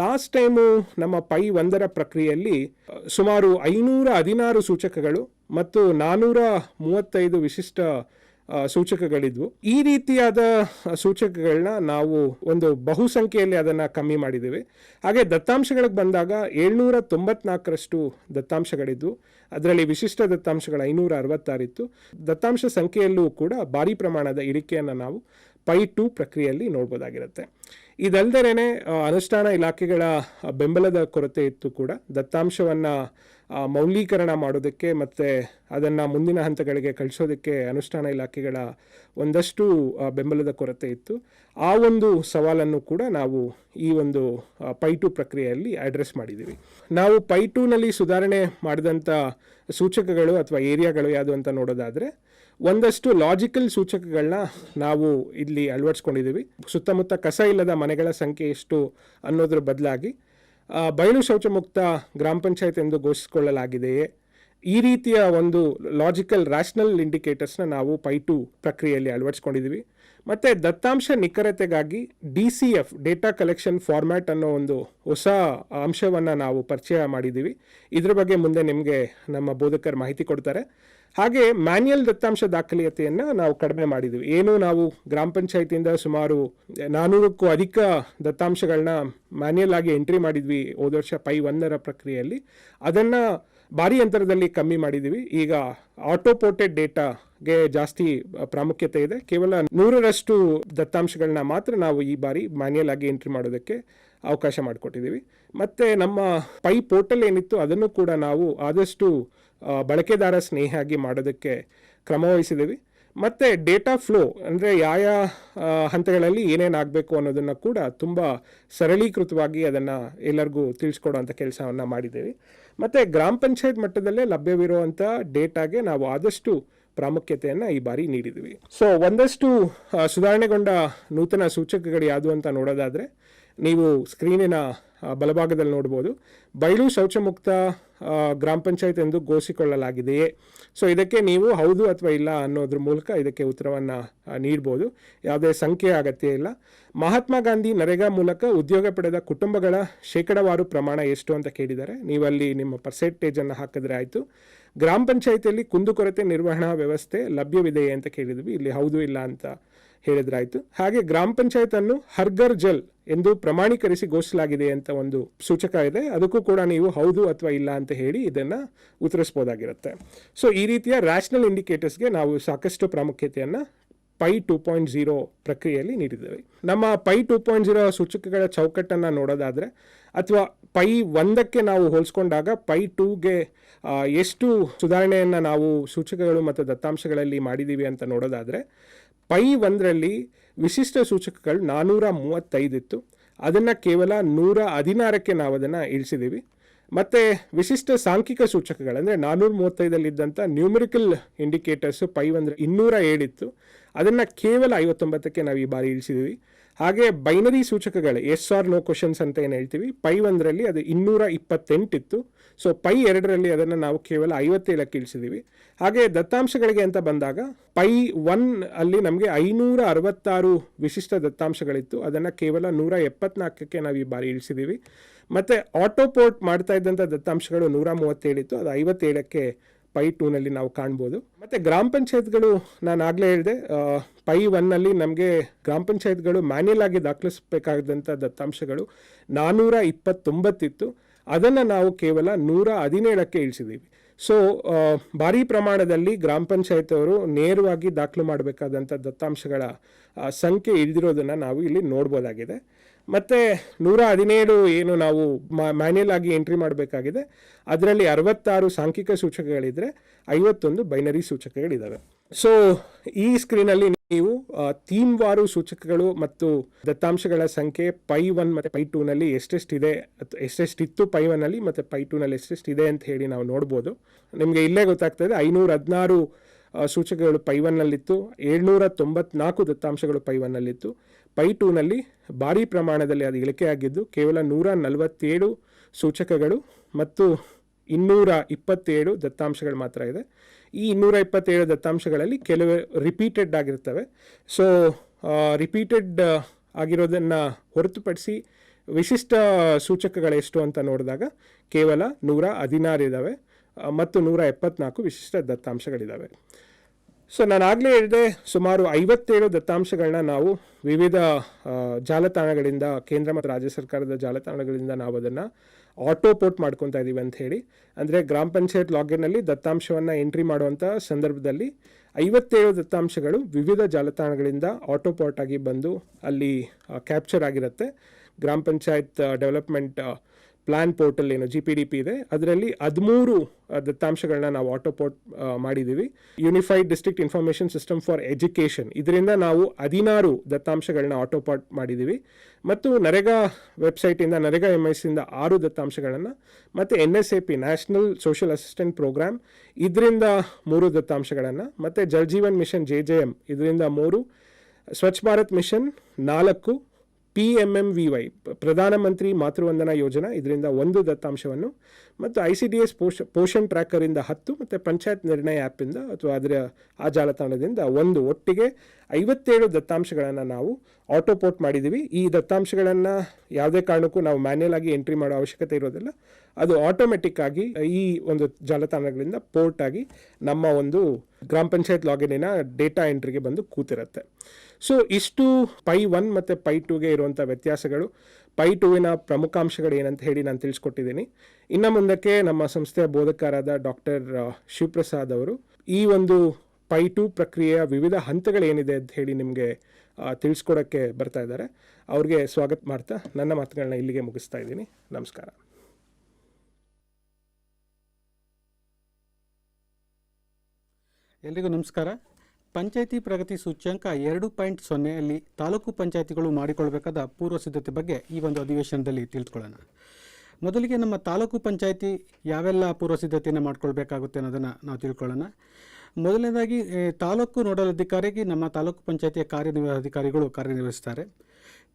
ಲಾಸ್ಟ್ ಟೈಮು ನಮ್ಮ ಪೈ ಒಂದರ ಪ್ರಕ್ರಿಯೆಯಲ್ಲಿ, ಸುಮಾರು ಐನೂರ ಹದಿನಾರು ಸೂಚಕಗಳು ಮತ್ತು ನಾನ್ನೂರ ಮೂವತ್ತೈದು ವಿಶಿಷ್ಟ ಸೂಚಕಗಳಿದ್ವು. ಈ ರೀತಿಯಾದ ಸೂಚಕಗಳನ್ನ ನಾವು ಒಂದು ಬಹುಸಂಖ್ಯೆಯಲ್ಲಿ ಅದನ್ನು ಕಮ್ಮಿ ಮಾಡಿದ್ದೇವೆ. ಹಾಗೆ ದತ್ತಾಂಶಗಳಿಗೆ ಬಂದಾಗ ಏಳ್ನೂರ ತೊಂಬತ್ನಾಲ್ಕರಷ್ಟು ದತ್ತಾಂಶಗಳಿದ್ವು. ಅದರಲ್ಲಿ ವಿಶಿಷ್ಟ ದತ್ತಾಂಶಗಳ ಐನೂರ ಅರವತ್ತಾರಿತ್ತು ದತ್ತಾಂಶ ಸಂಖ್ಯೆಯಲ್ಲೂ ಕೂಡ ಭಾರಿ ಪ್ರಮಾಣದ ಇಳಿಕೆಯನ್ನು ನಾವು ಪೈ ಟು ಪ್ರಕ್ರಿಯೆಯಲ್ಲಿ ನೋಡ್ಬೋದಾಗಿರುತ್ತೆ. ಇದಲ್ದರೇ ಅನುಷ್ಠಾನ ಇಲಾಖೆಗಳ ಬೆಂಬಲದ ಕೊರತೆ ಇತ್ತು ಕೂಡ. ದತ್ತಾಂಶವನ್ನು ಮೌಲ್ಯೀಕರಣ ಮಾಡೋದಕ್ಕೆ ಮತ್ತು ಅದನ್ನು ಮುಂದಿನ ಹಂತಗಳಿಗೆ ಕಳಿಸೋದಕ್ಕೆ ಅನುಷ್ಠಾನ ಇಲಾಖೆಗಳ ಒಂದಷ್ಟು ಬೆಂಬಲದ ಕೊರತೆ ಇತ್ತು. ಆ ಒಂದು ಸವಾಲನ್ನು ಕೂಡ ನಾವು ಈ ಒಂದು ಪೈ ಟು ಪ್ರಕ್ರಿಯೆಯಲ್ಲಿ ಅಡ್ರೆಸ್ ಮಾಡಿದ್ದೀವಿ. ನಾವು ಪೈ ಟೂನಲ್ಲಿ ಸುಧಾರಣೆ ಮಾಡಿದಂಥ ಸೂಚಕಗಳು ಅಥವಾ ಏರಿಯಾಗಳು ಯಾವುದು ಅಂತ ನೋಡೋದಾದರೆ ಒಂದಷ್ಟು ಲಾಜಿಕಲ್ ಸೂಚಕಗಳನ್ನ ನಾವು ಇಲ್ಲಿ ಅಳವಡಿಸ್ಕೊಂಡಿದ್ದೀವಿ. ಸುತ್ತಮುತ್ತ ಕಸ ಇಲ್ಲದ ಮನೆಗಳ ಸಂಖ್ಯೆ ಎಷ್ಟು ಅನ್ನೋದ್ರ ಬದಲಾಗಿ ಬಯಲು ಶೌಚಮುಕ್ತ ಗ್ರಾಮ ಪಂಚಾಯತ್ ಎಂದು ಘೋಷಿಸಿಕೊಳ್ಳಲಾಗಿದೆಯೇ? ಈ ರೀತಿಯ ಒಂದು ಲಾಜಿಕಲ್ ರ್ಯಾಷನಲ್ ಇಂಡಿಕೇಟರ್ಸ್ನ ನಾವು ಪೈ ಟು ಪ್ರಕ್ರಿಯೆಯಲ್ಲಿ ಅಳವಡಿಸ್ಕೊಂಡಿದ್ದೀವಿ. ಮತ್ತು ದತ್ತಾಂಶ ನಿಖರತೆಗಾಗಿ D C F data collection format ಅನ್ನೋ ಒಂದು ಹೊಸ ಅಂಶವನ್ನು ನಾವು ಪರಿಚಯ ಮಾಡಿದ್ದೀವಿ. ಇದ್ರ ಬಗ್ಗೆ ಮುಂದೆ ನಿಮಗೆ ನಮ್ಮ ಬೋಧಕರು ಮಾಹಿತಿ ಕೊಡ್ತಾರೆ. ಹಾಗೆ ಮ್ಯಾನ್ಯಲ್ ದತ್ತಾಂಶ ದಾಖಲೀಯತೆಯನ್ನು ನಾವು ಕಡಿಮೆ ಮಾಡಿದ್ವಿ. ಏನು ನಾವು ಗ್ರಾಮ ಪಂಚಾಯತಿಯಿಂದ ಸುಮಾರು ನಾನ್ನೂರಕ್ಕೂ ಅಧಿಕ ದತ್ತಾಂಶಗಳನ್ನ ಮ್ಯಾನ್ಯಲ್ ಆಗಿ ಎಂಟ್ರಿ ಮಾಡಿದ್ವಿ ಹೋದ ವರ್ಷ ಪೈ ಒಂದರ ಪ್ರಕ್ರಿಯೆಯಲ್ಲಿ. ಅದನ್ನು ಭಾರಿ ಅಂತರದಲ್ಲಿ ಕಮ್ಮಿ ಮಾಡಿದ್ದೀವಿ ಈಗ ಆಟೋಪೋಟೆಡ್ ಡೇಟಾಗೆ ಜಾಸ್ತಿ ಪ್ರಾಮುಖ್ಯತೆ ಇದೆ. ಕೇವಲ ನೂರರಷ್ಟು ದತ್ತಾಂಶಗಳನ್ನ ಮಾತ್ರ ನಾವು ಈ ಬಾರಿ ಮ್ಯಾನ್ಯಲ್ ಆಗಿ ಎಂಟ್ರಿ ಮಾಡೋದಕ್ಕೆ ಅವಕಾಶ ಮಾಡಿಕೊಟ್ಟಿದ್ದೀವಿ. ಮತ್ತು ನಮ್ಮ ಪೈ ಪೋರ್ಟಲ್ ಏನಿತ್ತು ಅದನ್ನು ಕೂಡ ನಾವು ಆದಷ್ಟು ಬಳಕೆದಾರ ಸ್ನೇಹಿಯಾಗಿ ಮಾಡೋದಕ್ಕೆ ಕ್ರಮವಹಿಸಿದ್ದೀವಿ ಮತ್ತು ಡೇಟಾ ಫ್ಲೋ ಅಂದರೆ ಯಾವ ಹಂತಗಳಲ್ಲಿ ಏನೇನಾಗಬೇಕು ಅನ್ನೋದನ್ನು ಕೂಡ ತುಂಬ ಸರಳೀಕೃತವಾಗಿ ಅದನ್ನು ಎಲ್ಲರಿಗೂ ತಿಳಿಸ್ಕೊಡೋವಂಥ ಕೆಲಸವನ್ನು ಮಾಡಿದ್ದೀವಿ. ಮತ್ತು ಗ್ರಾಮ ಪಂಚಾಯತ್ ಮಟ್ಟದಲ್ಲೇ ಲಭ್ಯವಿರುವಂಥ ಡೇಟಾಗೆ ನಾವು ಆದಷ್ಟು ಪ್ರಾಮುಖ್ಯತೆಯನ್ನು ಈ ಬಾರಿ ನೀಡಿದ್ವಿ ಸೊ ಒಂದಷ್ಟು ಸುಧಾರಣೆಗೊಂಡ ನೂತನ ಸೂಚಕಗಳು ಯಾವುದು ಅಂತ ನೋಡೋದಾದರೆ ನೀವು ಸ್ಕ್ರೀನಿನ ಬಲಭಾಗದಲ್ಲಿ ನೋಡ್ಬೋದು. ಬಯಲು ಶೌಚಮುಕ್ತ ಗ್ರಾಮ ಪಂಚಾಯತ್ ಎಂದು ಘೋಷಿಕೊಳ್ಳಲಾಗಿದೆಯೇ? ಸೊ ಇದಕ್ಕೆ ನೀವು ಹೌದು ಅಥವಾ ಇಲ್ಲ ಅನ್ನೋದ್ರ ಮೂಲಕ ಇದಕ್ಕೆ ಉತ್ತರವನ್ನು ನೀಡ್ಬೋದು. ಯಾವುದೇ ಸಂಖ್ಯೆ ಅಗತ್ಯ ಇಲ್ಲ. ಮಹಾತ್ಮ ಗಾಂಧಿ ನರೇಗಾ ಮೂಲಕ ಉದ್ಯೋಗ ಪಡೆದ ಕುಟುಂಬಗಳ ಶೇಕಡವಾರು ಪ್ರಮಾಣ ಎಷ್ಟು ಅಂತ ಕೇಳಿದ್ದಾರೆ ನೀವಲ್ಲಿ ನಿಮ್ಮ ಪರ್ಸೆಂಟೇಜನ್ನು ಹಾಕಿದ್ರೆ ಆಯಿತು. ಗ್ರಾಮ ಪಂಚಾಯತಿಯಲ್ಲಿ ಕುಂದುಕೊರತೆ ನಿರ್ವಹಣಾ ವ್ಯವಸ್ಥೆ ಲಭ್ಯವಿದೆಯೇ ಅಂತ ಕೇಳಿದ್ವಿ. ಇಲ್ಲಿ ಹೌದು ಇಲ್ಲ ಅಂತ ಹೇಳಿದ್ರಾಯಿತು ಹಾಗೆ ಗ್ರಾಮ ಪಂಚಾಯತ್ ಅನ್ನು ಹರ್ಗರ್ ಜಲ್ ಎಂದು ಪ್ರಮಾಣೀಕರಿಸಿ ಘೋಷಿಸಲಾಗಿದೆ ಅಂತ ಒಂದು ಸೂಚಕ ಇದೆ. ಅದಕ್ಕೂ ಕೂಡ ನೀವು ಹೌದು ಅಥವಾ ಇಲ್ಲ ಅಂತ ಹೇಳಿ ಇದನ್ನು ಉತ್ತರಿಸ್ಬೋದಾಗಿರುತ್ತೆ ಸೊ ಈ ರೀತಿಯ ರ್ಯಾಷನಲ್ ಇಂಡಿಕೇಟರ್ಸ್ಗೆ ನಾವು ಸಾಕಷ್ಟು ಪ್ರಾಮುಖ್ಯತೆಯನ್ನು ಪೈ ಟೂ ಪಾಯಿಂಟ್ ಜೀರೋ ಪ್ರಕ್ರಿಯೆಯಲ್ಲಿ ನೀಡಿದ್ದೇವೆ. ನಮ್ಮ ಪೈ ಟೂ ಪಾಯಿಂಟ್ ಜೀರೋ ಸೂಚಕಗಳ ಚೌಕಟ್ಟನ್ನು ನೋಡೋದಾದರೆ, ಅಥವಾ ಪೈ ಒಂದಕ್ಕೆ ನಾವು ಹೋಲಿಸ್ಕೊಂಡಾಗ ಪೈ ಟೂಗೆ ಎಷ್ಟು ಸುಧಾರಣೆಯನ್ನು ನಾವು ಸೂಚಕಗಳು ಮತ್ತು ದತ್ತಾಂಶಗಳಲ್ಲಿ ಮಾಡಿದ್ದೀವಿ ಅಂತ ನೋಡೋದಾದರೆ, ಪೈ ಒಂದರಲ್ಲಿ ವಿಶಿಷ್ಟ ಸೂಚಕಗಳು ನಾನ್ನೂರ ಮೂವತ್ತೈದಿತ್ತು. ಅದನ್ನು ಕೇವಲ ನೂರ ಹದಿನಾರಕ್ಕೆ ನಾವು ಅದನ್ನು ಇಳಿಸಿದ್ದೀವಿ ಮತ್ತು ವಿಶಿಷ್ಟ ಸಾಂಖ್ಯಿಕ ಸೂಚಕಗಳು ಅಂದರೆ ನಾನ್ನೂರ ಮೂವತ್ತೈದಲ್ಲಿದ್ದಂಥ ನ್ಯೂಮರಿಕಲ್ ಇಂಡಿಕೇಟರ್ಸು ಪೈ ಒಂದರ ಇನ್ನೂರ ಏಳಿತ್ತು. ಅದನ್ನು ಕೇವಲ ಐವತ್ತೊಂಬತ್ತಕ್ಕೆ ನಾವು ಈ ಬಾರಿ ಇಳಿಸಿದ್ದೀವಿ ಹಾಗೆ ಬೈನರಿ ಸೂಚಕಗಳು ಎಸ್ ಆರ್ ನೋ ಕ್ವಶನ್ಸ್ ಅಂತ ಏನು ಹೇಳ್ತೀವಿ? ಪೈ ಒಂದರಲ್ಲಿ ಅದು ಇನ್ನೂರ ಇಪ್ಪತ್ತೆಂಟಿತ್ತು. ಸೊ ಪೈ ಎರಡರಲ್ಲಿ ಅದನ್ನು ನಾವು ಕೇವಲ ಐವತ್ತೇಳಕ್ಕೆ ಇಳಿಸಿದ್ದೀವಿ ಹಾಗೆ ದತ್ತಾಂಶಗಳಿಗೆ ಅಂತ ಬಂದಾಗ, ಪೈ ಒನ್ ಅಲ್ಲಿ ನಮಗೆ ಐನೂರ ಅರವತ್ತಾರು ವಿಶಿಷ್ಟ ದತ್ತಾಂಶಗಳಿತ್ತು. ಅದನ್ನು ಕೇವಲ ನೂರ ಎಪ್ಪತ್ನಾಲ್ಕಕ್ಕೆ ನಾವು ಈ ಬಾರಿ ಇಳಿಸಿದ್ದೀವಿ ಮತ್ತು ಆಟೋಪೋರ್ಟ್ ಮಾಡ್ತಾ ಇದ್ದಂಥ ದತ್ತಾಂಶಗಳು ನೂರ ಮೂವತ್ತೇಳಿತ್ತು. ಅದು ಐವತ್ತೇಳಕ್ಕೆ ಪೈ ಟೂನಲ್ಲಿ ನಾವು ಕಾಣ್ಬೋದು. ಮತ್ತು ಗ್ರಾಮ ಪಂಚಾಯತ್ಗಳು ನಾನು ಆಗಲೇ ಹೇಳಿದೆ ಪೈ ಒನ್ನಲ್ಲಿ ನಮಗೆ ಗ್ರಾಮ ಪಂಚಾಯತ್ಗಳು ಮ್ಯಾನ್ಯಲ್ ಆಗಿ ದಾಖಲಿಸಬೇಕಾದಂಥ ದತ್ತಾಂಶಗಳು ನಾನ್ನೂರ ಇಪ್ಪತ್ತೊಂಬತ್ತಿತ್ತು. ಅದನ್ನು ನಾವು ಕೇವಲ ನೂರ ಹದಿನೇಳಕ್ಕೆ ಇಳಿಸಿದ್ದೀವಿ ಸೊ ಭಾರಿ ಪ್ರಮಾಣದಲ್ಲಿ ಗ್ರಾಮ ಪಂಚಾಯತ್ ಅವರು ನೇರವಾಗಿ ದಾಖಲು ಮಾಡಬೇಕಾದಂಥ ದತ್ತಾಂಶಗಳ ಸಂಖ್ಯೆ ಇಳಿದಿರೋದನ್ನು ನಾವು ಇಲ್ಲಿ ನೋಡ್ಬೋದಾಗಿದೆ. ಮತ್ತು ನೂರ ಹದಿನೇಳು ಏನು ನಾವು ಮ್ಯಾನ್ಯಲ್ ಆಗಿ ಎಂಟ್ರಿ ಮಾಡಬೇಕಾಗಿದೆ. ಅದರಲ್ಲಿ ಅರವತ್ತಾರು ಸಾಂಖ್ಯಿಕ ಸೂಚಕಗಳಿದ್ದರೆ ಐವತ್ತೊಂದು ಬೈನರಿ ಸೂಚಕಗಳಿದ್ದಾವೆ ಸೊ ಈ ಸ್ಕ್ರೀನಲ್ಲಿ ನೀವು ಥೀಮ್ವಾರು ಸೂಚಕಗಳು ಮತ್ತು ದತ್ತಾಂಶಗಳ ಸಂಖ್ಯೆ ಪೈ ಒನ್ ಮತ್ತು ಪೈ ಟೂನಲ್ಲಿ ಎಷ್ಟೆಷ್ಟಿದೆ ಎಷ್ಟೆಷ್ಟಿತ್ತು ಪೈ ಒನ್ನಲ್ಲಿ ಮತ್ತು ಪೈ ಟೂನಲ್ಲಿ ಎಷ್ಟೆಷ್ಟಿದೆ ಅಂತ ಹೇಳಿ ನಾವು ನೋಡ್ಬೋದು. ನಿಮಗೆ ಇಲ್ಲೇ ಗೊತ್ತಾಗ್ತದೆ, ಐನೂರ ಹದಿನಾರು ಸೂಚಕಗಳು ಪೈ ಒನ್ನಲ್ಲಿತ್ತು ಏಳ್ನೂರ ತೊಂಬತ್ನಾಲ್ಕು ದತ್ತಾಂಶಗಳು ಪೈ ಒನ್ನಲ್ಲಿತ್ತು ಪೈ ಟೂನಲ್ಲಿ ಭಾರಿ ಪ್ರಮಾಣದಲ್ಲಿ ಅದು ಇಳಿಕೆಯಾಗಿದ್ದು ಕೇವಲ ನೂರ ನಲವತ್ತೇಳು ಸೂಚಕಗಳು ಮತ್ತು ಇನ್ನೂರ ಇಪ್ಪತ್ತೇಳು ದತ್ತಾಂಶಗಳು ಮಾತ್ರ ಇದೆ. ಈ ಇನ್ನೂರ ಇಪ್ಪತ್ತೇಳು ದತ್ತಾಂಶಗಳಲ್ಲಿ ಕೆಲವು ರಿಪೀಟೆಡ್ ಆಗಿರ್ತವೆ ಸೊ ರಿಪೀಟೆಡ್ ಆಗಿರೋದನ್ನು ಹೊರತುಪಡಿಸಿ ವಿಶಿಷ್ಟ ಸೂಚಕಗಳೆಷ್ಟು ಅಂತ ನೋಡಿದಾಗ ಕೇವಲ ನೂರ ಹದಿನಾರು ಇದ್ದಾವೆ ಮತ್ತು ನೂರ ಎಪ್ಪತ್ನಾಲ್ಕು ವಿಶಿಷ್ಟ ದತ್ತಾಂಶಗಳಿದ್ದಾವೆ ಸೊ ನಾನು ಆಗಲೇ ಹೇಳಿದೆ, ಸುಮಾರು ಐವತ್ತೇಳು ದತ್ತಾಂಶಗಳನ್ನ ನಾವು ವಿವಿಧ ಜಾಲತಾಣಗಳಿಂದ, ಕೇಂದ್ರ ಮತ್ತು ರಾಜ್ಯ ಸರ್ಕಾರದ ಜಾಲತಾಣಗಳಿಂದ ನಾವು ಅದನ್ನು ಆಟೋಪೋರ್ಟ್ ಮಾಡ್ಕೊತಾ ಇದ್ದೀವಿ ಅಂತ ಹೇಳಿ. ಅಂದರೆ ಗ್ರಾಮ ಪಂಚಾಯತ್ ಲಾಗಿನ್ನಲ್ಲಿ ದತ್ತಾಂಶವನ್ನು ಎಂಟ್ರಿ ಮಾಡುವಂಥ ಸಂದರ್ಭದಲ್ಲಿ ಐವತ್ತೇಳು ದತ್ತಾಂಶಗಳು ವಿವಿಧ ಜಾಲತಾಣಗಳಿಂದ ಆಟೋ ಪೋರ್ಟ್ ಆಗಿ ಬಂದು ಅಲ್ಲಿ ಕ್ಯಾಪ್ಚರ್ ಆಗಿರುತ್ತೆ. ಗ್ರಾಮ ಪಂಚಾಯತ್ ಡೆವಲಪ್ಮೆಂಟ್ ಪ್ಲಾನ್ ಪೋರ್ಟಲ್ ಏನು ಜಿ ಪಿ ಡಿ ಪಿ ಇದೆ. ಅದರಲ್ಲಿ ಹದಿಮೂರು ದತ್ತಾಂಶಗಳನ್ನ ನಾವು ಆಟೋಪೋರ್ಟ್ ಮಾಡಿದ್ದೀವಿ unified district information system for education ಇದರಿಂದ ನಾವು ಹದಿನಾರು ದತ್ತಾಂಶಗಳನ್ನ ಆಟೋಪಾಟ್ ಮಾಡಿದ್ದೀವಿ ಮತ್ತು ನರೇಗಾ ವೆಬ್ಸೈಟಿಂದ, ನರೇಗಾ ಎಂ ಇಂದ ಆರು ದತ್ತಾಂಶಗಳನ್ನು ಮತ್ತು N S A P national social assistant programme ಇದರಿಂದ ಮೂರು ದತ್ತಾಂಶಗಳನ್ನು ಮತ್ತು Jal Jeevan mission J J M ಇದರಿಂದ ಮೂರು, ಸ್ವಚ್ಛ ಭಾರತ್ ಮಿಷನ್ ನಾಲ್ಕು P M M V Y Pradhan Mantri Matru Vandana Yojana, ಇದರಿಂದ ಒಂದು ದತ್ತಾಂಶವನ್ನು ಮತ್ತು ಐ ಸಿ ಡಿ ಎಸ್ ಪೋಷ, ಪೋಷಣ್ ಟ್ರ್ಯಾಕರಿಂದ ಹತ್ತು ಮತ್ತು ಪಂಚಾಯತ್ ನಿರ್ಣಯ ಆ್ಯಪಿಂದ ಅಥವಾ ಅದರ ಆ ಜಾಲತಾಣದಿಂದ ಒಂದು ಒಟ್ಟಿಗೆ ಐವತ್ತೇಳು ದತ್ತಾಂಶಗಳನ್ನು ನಾವು ಆಟೋಪೋರ್ಟ್ ಮಾಡಿದ್ದೀವಿ. ಈ ದತ್ತಾಂಶಗಳನ್ನು ಯಾವುದೇ ಕಾರಣಕ್ಕೂ ನಾವು ಮ್ಯಾನ್ಯಲ್ ಆಗಿ ಎಂಟ್ರಿ ಮಾಡೋ ಅವಶ್ಯಕತೆ ಇರೋದಿಲ್ಲ. ಅದು ಆಟೋಮೆಟಿಕ್ ಆಗಿ, ಈ ಒಂದು ಜಾಲತಾಣಗಳಿಂದ ಪೋರ್ಟ್ ಆಗಿ ನಮ್ಮ ಒಂದು ಗ್ರಾಮ ಪಂಚಾಯತ್ ಲಾಗಿನಿನ ಡೇಟಾ ಎಂಟ್ರಿಗೆ ಬಂದು ಕೂತಿರುತ್ತೆ. ಸೊ ಇಷ್ಟು ಪೈ ಒನ್ ಮತ್ತು ಪೈ ಟೂಗೆ ಇರುವಂಥ ವ್ಯತ್ಯಾಸಗಳು, ಪೈ ಟೂವಿನ ಪ್ರಮುಖಾಂಶಗಳು ಏನಂತ ಹೇಳಿ ನಾನು ತಿಳಿಸ್ಕೊಟ್ಟಿದ್ದೀನಿ. ಇನ್ನು ಮುಂದಕ್ಕೆ ನಮ್ಮ ಸಂಸ್ಥೆಯ ಬೋಧಕರಾದ ಡಾಕ್ಟರ್ ಶಿವಪ್ರಸಾದ್ ಅವರು ಈ ಒಂದು ಪೈ ಟು ಪ್ರಕ್ರಿಯೆಯ ವಿವಿಧ ಹಂತಗಳೇನಿದೆ ಅಂತ ಹೇಳಿ ನಿಮಗೆ ತಿಳಿಸ್ಕೊಡೋಕ್ಕೆ ಬರ್ತಾ ಇದ್ದಾರೆ. ಅವ್ರಿಗೆ ಸ್ವಾಗತ ಮಾಡ್ತಾ ನನ್ನ ಮಾತುಗಳನ್ನ ಇಲ್ಲಿಗೆ ಮುಗಿಸ್ತಾ ಇದ್ದೀನಿ. ನಮಸ್ಕಾರ. ಎಲ್ರಿಗೂ ನಮಸ್ಕಾರ. ಪಂಚಾಯಿತಿ ಪ್ರಗತಿ ಸೂಚ್ಯಂಕ ಎರಡು ಪಾಯಿಂಟ್ ಸೊನ್ನೆಯಲ್ಲಿ ತಾಲೂಕು ಪಂಚಾಯಿತಿಗಳು ಮಾಡಿಕೊಳ್ಬೇಕಾದ ಪೂರ್ವ ಸಿದ್ಧತೆ ಬಗ್ಗೆ ಈ ಒಂದು ಅಧಿವೇಶನದಲ್ಲಿ ತಿಳಿದುಕೊಳ್ಳೋಣ. ಮೊದಲಿಗೆ ನಮ್ಮ ತಾಲೂಕು ಪಂಚಾಯಿತಿ ಯಾವೆಲ್ಲ ಪೂರ್ವ ಸಿದ್ಧತೆಯನ್ನು ಮಾಡ್ಕೊಳ್ಬೇಕಾಗುತ್ತೆ ಅನ್ನೋದನ್ನು ನಾವು ತಿಳ್ಕೊಳ್ಳೋಣ. ಮೊದಲನೇದಾಗಿ ತಾಲೂಕು ನೋಡಲ್ ಅಧಿಕಾರಿಗೆ ನಮ್ಮ ತಾಲೂಕು ಪಂಚಾಯಿತಿಯ ಕಾರ್ಯನಿರ್ವಹ ಅಧಿಕಾರಿಗಳು ಕಾರ್ಯನಿರ್ವಹಿಸ್ತಾರೆ.